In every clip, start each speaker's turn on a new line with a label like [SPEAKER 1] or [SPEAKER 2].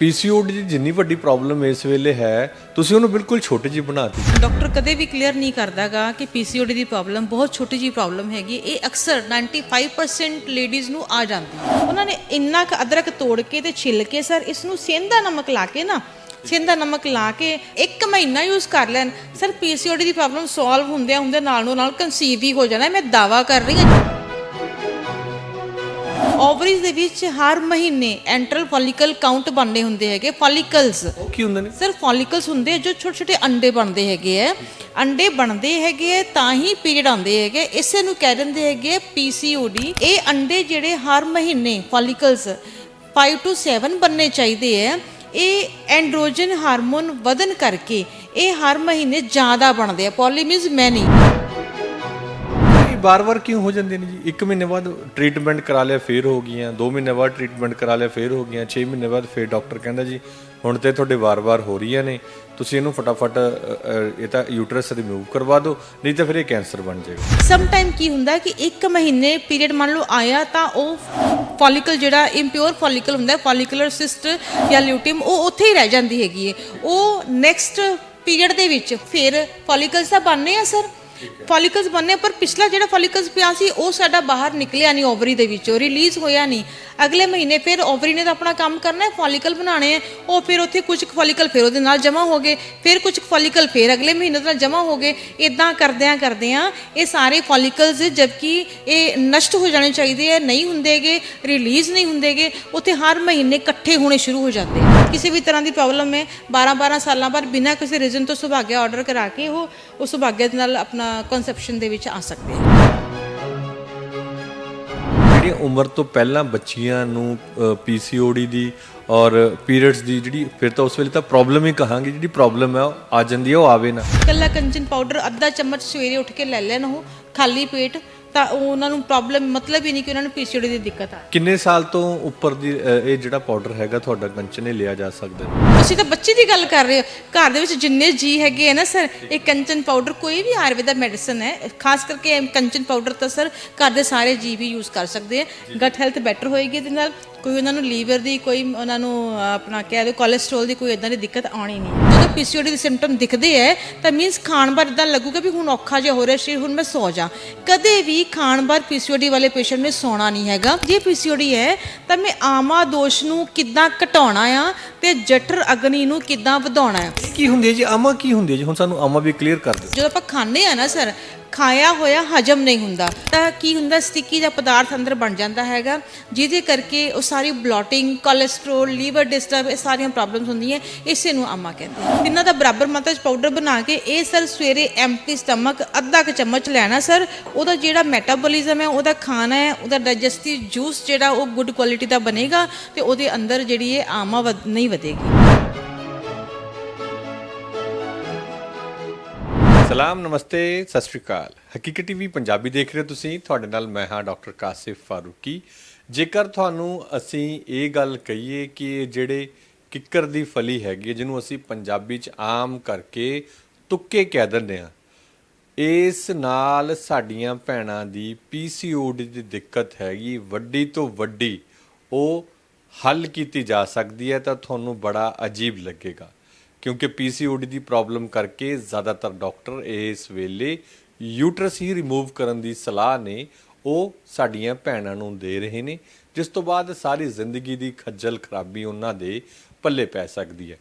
[SPEAKER 1] PCOD ਦੀ ਜਿੰਨੀ ਵੱਡੀ problem ਇਸ ਵੇਲੇ ਹੈ, ਤੁਸੀਂ ਉਹਨੂੰ ਬਿਲਕੁਲ ਛੋਟੀ ਜਿਹੀ ਬਣਾਤੀ
[SPEAKER 2] ਡਾਕਟਰ ਕਦੇ ਵੀ ਕਲੀਅਰ ਨਹੀਂ ਕਰਦਾਗਾ ਕਿ ਪੀਸੀਓਡੀ ਦੀ ਪ੍ਰੋਬਲਮ, ਬਹੁਤ ਛੋਟੀ ਜੀ ਪ੍ਰੋਬਲਮ ਹੈਗੀ। ਇਹ ਅਕਸਰ 95% ਲੇਡੀਜ਼ ਨੂੰ ਆ ਜਾਂਦੀ ਹੈ। ਉਹਨਾਂ ਨੇ ਇੰਨਾ ਕੁ ਅਦਰਕ ਤੋੜ ਕੇ ਤੇ ਛਿੱਲ ਕੇ, ਸਰ ਇਸ ਨੂੰ ਸੇਂਦਾ ਨਮਕ ਲਾ ਕੇ ਨਾ ਸੇਂਦਾ ਨਮਕ ਲਾ ਕੇ ਇੱਕ ਮਹੀਨਾ ਯੂਜ਼ ਕਰ ਲੈਣ। ਸਰ, ਪੀਸੀਓਡੀ ਦੀ ਪ੍ਰੋਬਲਮ ਸੋਲਵ ਹੁੰਦਿਆਂ ਹੁੰਦੇ ਨਾਲ ਨੂੰ ਨਾਲ ਕਨਸੀਵ ਹੀ ਹੋ ਜਾਣਾ। ਮੈਂ ਦਾਵਾ ਕਰ ਰਹੀ ਹਾਂ। ਓਵਰੀਜ਼ ਦੇ ਵਿੱਚ ਹਰ ਮਹੀਨੇ ਐਂਟਰਲ ਫੋਲੀਕਲ ਕਾਊਂਟ ਬਣਨੇ ਹੁੰਦੇ ਹੈਗੇ ਫੋਲੀਕਲਸ।
[SPEAKER 1] ਉਹ ਕੀ ਹੁੰਦੇ ਨੇ?
[SPEAKER 2] ਸਰ ਫੋਲੀਕਲਸ ਹੁੰਦੇ ਆ ਜੋ ਛੋਟੇ ਛੋਟੇ ਅੰਡੇ ਬਣਦੇ ਹੈਗੇ ਆ। ਅੰਡੇ ਬਣਦੇ ਹੈਗੇ ਆ ਤਾਂ ਹੀ ਪੀਰੀਅਡ ਆਉਂਦੇ ਹੈਗੇ ਇਸੇ ਨੂੰ ਕਹਿ ਦਿੰਦੇ ਹੈਗੇ ਪੀਸੀਓਡੀ ਇਹ ਅੰਡੇ ਜਿਹੜੇ ਹਰ ਮਹੀਨੇ ਫੋਲੀਕਲਸ 5 ਤੋਂ 7 ਬਣਨੇ ਚਾਹੀਦੇ ਆ। ਇਹ ਐਂਡਰੋਜਨ ਹਾਰਮੋਨ ਵਧਨ ਕਰਕੇ ਇਹ ਹਰ ਮਹੀਨੇ ਜ਼ਿਆਦਾ ਬਣਦੇ ਆ। ਪੋਲੀ ਮੀਨਸ ਮੈਨੀ
[SPEAKER 1] ਬਾਰ-ਬਾਰ ਕਿਉਂ ਹੋ ਜਾਂਦੇ ਨੇ ਜੀ? 1 ਮਹੀਨੇ ਬਾਅਦ ਟ੍ਰੀਟਮੈਂਟ ਕਰਾ ਲਿਆ, ਫੇਰ ਹੋ ਗਈਆਂ। 2 ਮਹੀਨੇ ਬਾਅਦ ਟ੍ਰੀਟਮੈਂਟ ਕਰਾ ਲਿਆ, ਫੇਰ ਹੋ ਗਈਆਂ। 6 ਮਹੀਨੇ ਬਾਅਦ ਫੇਰ ਡਾਕਟਰ ਕਹਿੰਦਾ ਜੀ, ਹੁਣ ਤੇ ਤੁਹਾਡੇ ਵਾਰ-ਵਾਰ ਹੋ ਰਹੀਆਂ ਨੇ। ਤੁਸੀਂ ਇਹਨੂੰ ਫਟਾਫਟ ਇਹ ਤਾਂ ਯੂਟਰਸ ਰਿਮੂਵ ਕਰਵਾ ਦਿਓ, ਨਹੀਂ ਤਾਂ ਫਿਰ ਇਹ ਕੈਂਸਰ ਬਣ ਜਾਏਗਾ।
[SPEAKER 2] ਸਮ ਟਾਈਮ ਕੀ ਹੁੰਦਾ ਕਿ ਇੱਕ ਮਹੀਨੇ ਪੀਰੀਅਡ ਮੰਨ ਲਓ ਆਇਆ ਤਾਂ ਉਹ ਫੋਲੀਕਲ ਜਿਹੜਾ ਇੰਪਿਓਰ ਫੋਲੀਕਲ ਹੁੰਦਾ ਹੈ ਸਿਸਟ ਜਾਂ ਲਿਊਟਿਮ ਉਹ ਉੱਥੇ ਹੀ ਰਹਿ ਜਾਂਦੀ ਹੈਗੀ ਹੈ। ਉਹ ਨੈਕਸਟ ਪੀਰੀਅਡ ਦੇ ਵਿੱਚ ਫਿਰ ਫੋਲੀਕਲਸ ਤਾਂ ਬਣਨੇ ਆ ਸਰ ਫੋਲੀਕਲਸ ਬਣਨੇ ਪਰ ਪਿਛਲਾ ਜਿਹੜਾ ਫੋਲੀਕਲਸ ਪਿਆ ਸੀ, ਉਹ ਸਾਡਾ ਬਾਹਰ ਨਿਕਲਿਆ ਨਹੀਂ ਓਵਰੀ ਦੇ ਵਿੱਚੋਂ, ਰਿਲੀਜ਼ ਹੋਇਆ ਨਹੀਂ। ਅਗਲੇ ਮਹੀਨੇ ਫਿਰ ਓਵਰੀ ਨੇ ਤਾਂ ਆਪਣਾ ਕੰਮ ਕਰਨਾ ਹੈ, ਫੋਲੀਕਲ ਬਣਾਉਣੇ ਹੈ, ਉਹ ਫਿਰ ਉੱਥੇ ਕੁਝ ਫੋਲੀਕਲ ਫਿਰ ਉਹਦੇ ਨਾਲ ਜਮ੍ਹਾਂ ਹੋ ਗਏ, ਫਿਰ ਕੁਝ ਫੋਲੀਕਲ ਫਿਰ ਅਗਲੇ ਮਹੀਨੇ ਤੋਂ ਜਮ੍ਹਾਂ ਹੋ ਗਏ ਇਦਾਂ ਕਰਦਿਆਂ ਕਰਦਿਆਂ ਇਹ ਸਾਰੇ ਫੋਲੀਕਲਸ ਜਦਕਿ ਇਹ ਨਸ਼ਟ ਹੋ ਜਾਣੇ ਚਾਹੀਦੇ ਹੈ, ਨਹੀਂ ਹੁੰਦੇਗੇ ਰਿਲੀਜ਼ ਨਹੀਂ ਹੁੰਦੇਗੇ ਉੱਥੇ ਹਰ ਮਹੀਨੇ ਇਕੱਠੇ ਹੋਣੇ ਸ਼ੁਰੂ ਹੋ ਜਾਂਦੇ ਕਿਸੇ ਵੀ ਤਰ੍ਹਾਂ ਦੀ ਪ੍ਰੋਬਲਮ ਹੈ 12 12 ਸਾਲਾਂ ਬਾਅਦ ਬਿਨਾਂ ਕਿਸੇ ਰੀਜ਼ਨ ਤੋਂ ਸੁਭਾਗਿਆ ਆਰਡਰ ਕਰਾ ਕੇ ਉਹ ਉਸ ਸੁਭਾਗਿਆ ਦੇ ਨਾਲ ਆਪਣਾ ਕਨਸੈਪਸ਼ਨ ਦੇ ਵਿੱਚ ਆ ਸਕਦੇ ਆ
[SPEAKER 1] ਜਿਹੜੀਆਂ ਉਮਰ ਤੋਂ ਪਹਿਲਾਂ ਬੱਚੀਆਂ ਨੂੰ ਪੀਸੀਓਡੀ ਦੀ ਔਰ ਪੀਰੀਅਡਸ ਦੀ ਜਿਹੜੀ ਫਿਰ ਤਾਂ ਉਸ ਵੇਲੇ ਤਾਂ ਪ੍ਰੋਬਲਮ ਹੀ ਕਹਾਂਗੇ ਜਿਹੜੀ ਪ੍ਰੋਬਲਮ ਹੈ ਉਹ ਆ ਜਾਂਦੀ ਹੈ ਉਹ ਆਵੇ ਨਾ।
[SPEAKER 2] ਕੱਲਾ ਕੰਚਨ ਪਾਊਡਰ ਅੱਧਾ ਚਮਚ ਸਵੇਰੇ ਉੱਠ ਕੇ ਲੈ ਲੈਣ ਉਹ ਖਾਲੀ ਪੇਟ ਤਾਂ ਉਹ ਉਹਨਾਂ ਨੂੰ ਪ੍ਰੋਬਲਮ ਮਤਲਬ ਹੀ ਨਹੀਂ ਕਿ ਉਹਨਾਂ ਨੂੰ ਪੀਸੀਓਡੀ ਦੀ ਦਿੱਕਤ ਆ।
[SPEAKER 1] ਕਿੰਨੇ ਸਾਲ ਤੋਂ ਉੱਪਰ ਦੀ ਇਹ ਜਿਹੜਾ ਪਾਊਡਰ ਹੈਗਾ ਤੁਹਾਡਾ ਕੰਚਨ ਇਹ ਲਿਆ ਜਾ ਸਕਦਾ ਹੈ?
[SPEAKER 2] ਤੁਸੀਂ ਤਾਂ ਬੱਚੇ ਦੀ ਗੱਲ ਕਰ ਰਹੇ ਹੋ। ਘਰ ਦੇ ਵਿੱਚ ਜਿੰਨੇ ਜੀ ਹੈਗੇ ਆ ਨਾ ਸਰ ਇਹ ਕੰਚਨ ਪਾਊਡਰ ਕੋਈ ਵੀ ਆਯੁਰਵੇਦਾ ਮੈਡੀਸਨ ਹੈ ਖਾਸ ਕਰਕੇ ਇਹ ਕੰਚਨ ਪਾਊਡਰ ਤਾਂ ਸਰ ਘਰ ਦੇ ਸਾਰੇ ਜੀ ਵੀ ਯੂਜ਼ ਕਰ ਸਕਦੇ ਆ। ਗਟ ਹੈਲਥ ਬੈਟਰ ਹੋਏਗੀ ਇਹਦੇ ਨਾਲ। ਕੋਈ ਉਹਨਾਂ ਨੂੰ ਲੀਵਰ ਦੀ ਕੋਈ ਉਹਨਾਂ ਨੂੰ ਆਪਣਾ ਕਹਿ ਦਿਓ ਕੋਲੇਸਟ੍ਰੋਲ ਦੀ ਕੋਈ ਇਦਾਂ ਦੀ ਦਿੱਕਤ ਆਉਣੀ ਨਹੀਂ। ਜਦੋਂ ਪੀਸੀਓਡੀ ਦੇ ਸਿੰਪਟਮ ਦਿਖਦੇ ਹੈ ਤਾਂ ਮੀਨਸ ਖਾਣ ਬਾਰ ਇਦਾਂ ਲੱਗੂਗਾ ਵੀ ਹੁਣ ਔਖਾ ਜਿਹਾ ਹੋ ਰਿਹਾ ਸ਼ਰੀਰ ਹੁਣ ਮੈਂ ਸੌ ਜਾ। ਕਦੇ ਵੀ ਖਾਣ ਬਾਰ ਪੀਸੀਓਡੀ ਵਾਲੇ ਪੇਸ਼ੈਂਟ ਨੇ ਸੌਣਾ ਨਹੀਂ ਹੈਗਾ। ਜੇ ਪੀਸੀਓਡੀ ਹੈ ਤਾਂ ਮੈਂ ਆਮਾ ਦੋਸ਼ ਨੂੰ ਕਿੱਦਾਂ ਘਟਾਉਣਾ ਆ ਤੇ ਜਠਰ ਅਗਨੀ ਨੂੰ ਕਿੱਦਾਂ ਵਧਾਉਣਾ
[SPEAKER 1] ਇਹ ਕੀ ਹੁੰਦੀ ਹੈ ਜੀ? ਆਮਾ ਕੀ ਹੁੰਦੀ ਹੈ ਜੀ? ਹੁਣ ਸਾਨੂੰ ਆਮਾ ਵੀ ਕਲੀਅਰ ਕਰ ਦਿਓ।
[SPEAKER 2] ਜਦੋਂ ਆਪਾਂ ਖਾਂਦੇ ਆ ਨਾ ਸਰ ਖਾਇਆ ਹੋਇਆ ਹਜਮ ਨਹੀਂ ਹੁੰਦਾ, ਤਾਂ ਕੀ ਹੁੰਦਾ ਸਟਿੱਕੀ ਦਾ ਪਦਾਰਥ ਅੰਦਰ ਬਣ ਜਾਂਦਾ ਹੈਗਾ, ਜਿਹਦੇ ਕਰਕੇ ਉਹ ਸਾਰੀ ਬਲੋਟਿੰਗ ਕੋਲੇਸਟ੍ਰੋਲ ਲੀਵਰ ਡਿਸਟਰਬ ਇਹ ਸਾਰੀਆਂ ਪ੍ਰੋਬਲਮਸ ਹੁੰਦੀਆਂ, ਇਸੇ ਨੂੰ ਆਮਾ ਕਹਿੰਦੇ ਆ। ਤਿੰਨਾਂ ਦਾ ਬਰਾਬਰ ਮਾਤਰਾ ਚ ਪਾਊਡਰ ਬਣਾ ਕੇ ਇਹ ਸਰ ਸਵੇਰੇ ਐਮਟੀ ਸਟਮਕ ਅੱਧਾ ਕੁ ਚਮਚ ਲੈਣਾ ਸਰ ਉਹਦਾ ਜਿਹੜਾ ਮੈਟਾਬੋਲਿਜ਼ਮ ਹੈ, ਉਹਦਾ ਖਾਣਾ ਹੈ, ਉਹਦਾ ਡਾਈਜੈਸਟਿਵ ਜੂਸ ਜਿਹੜਾ ਉਹ ਗੁੱਡ ਕੁਆਲਿਟੀ ਦਾ ਬਣੇਗਾ, ਤੇ ਉਹਦੇ ਅੰਦਰ ਜਿਹੜੀ ਇਹ ਆਮਾ ਵਧ- ਨਹੀਂ ਵਧੇਗੀ।
[SPEAKER 1] ਸਲਾਮ ਨਮਸਤੇ ਸਤਿ ਸ਼੍ਰੀ ਅਕਾਲ। ਹਕੀਕਤ ਟੀਵੀ ਪੰਜਾਬੀ ਦੇਖ ਰਹੇ ਹੋ ਤੁਸੀਂ। ਤੁਹਾਡੇ ਨਾਲ ਮੈਂ ਹਾਂ ਡਾਕਟਰ ਕਾਸਿਫ ਫਾਰੂਕੀ। ਜੇਕਰ ਤੁਹਾਨੂੰ ਅਸੀਂ ਇਹ ਗੱਲ ਕਹੀਏ ਕਿ ਜਿਹੜੇ ਕਿੱਕਰ ਦੀ ਫਲੀ ਹੈਗੀ ਹੈ, ਜਿਹਨੂੰ ਅਸੀਂ ਪੰਜਾਬੀ ਚ ਆਮ ਕਰਕੇ ਤੁੱਕੇ ਕਹਿ ਦਿੰਦੇ ਆ ਇਸ ਨਾਲ ਸਾਡੀਆਂ ਭੈਣਾਂ ਦੀ ਪੀਸੀਓਡੀ ਦੀ ਦਿੱਕਤ ਹੈਗੀ। ਵੱਡੀ ਤੋਂ ਵੱਡੀ ਉਹ ਹੱਲ ਕੀਤੀ ਜਾ ਸਕਦੀ ਹੈ ਤਾਂ ਤੁਹਾਨੂੰ ਬੜਾ ਅਜੀਬ ਲੱਗੇਗਾ। ਕਿਉਂਕਿ ਪੀਸੀਓਡੀ ਦੀ ਪ੍ਰੋਬਲਮ ਕਰਕੇ ਜ਼ਿਆਦਾਤਰ ਡਾਕਟਰ ਇਸ ਵੇਲੇ ਯੂਟਰਸ ਹੀ ਰਿਮੂਵ ਕਰਨ ਦੀ ਸਲਾਹ ਨੇ, ਉਹ ਸਾਡੀਆਂ ਭੈਣਾਂ ਨੂੰ ਦੇ ਰਹੇ ਨੇ, ਜਿਸ ਤੋਂ ਬਾਅਦ ਸਾਰੀ ਜ਼ਿੰਦਗੀ ਦੀ ਖੱਜਲ ਖਰਾਬੀ ਉਹਨਾਂ ਦੇ ਪੱਲੇ ਪੈ ਸਕਦੀ ਹੈ।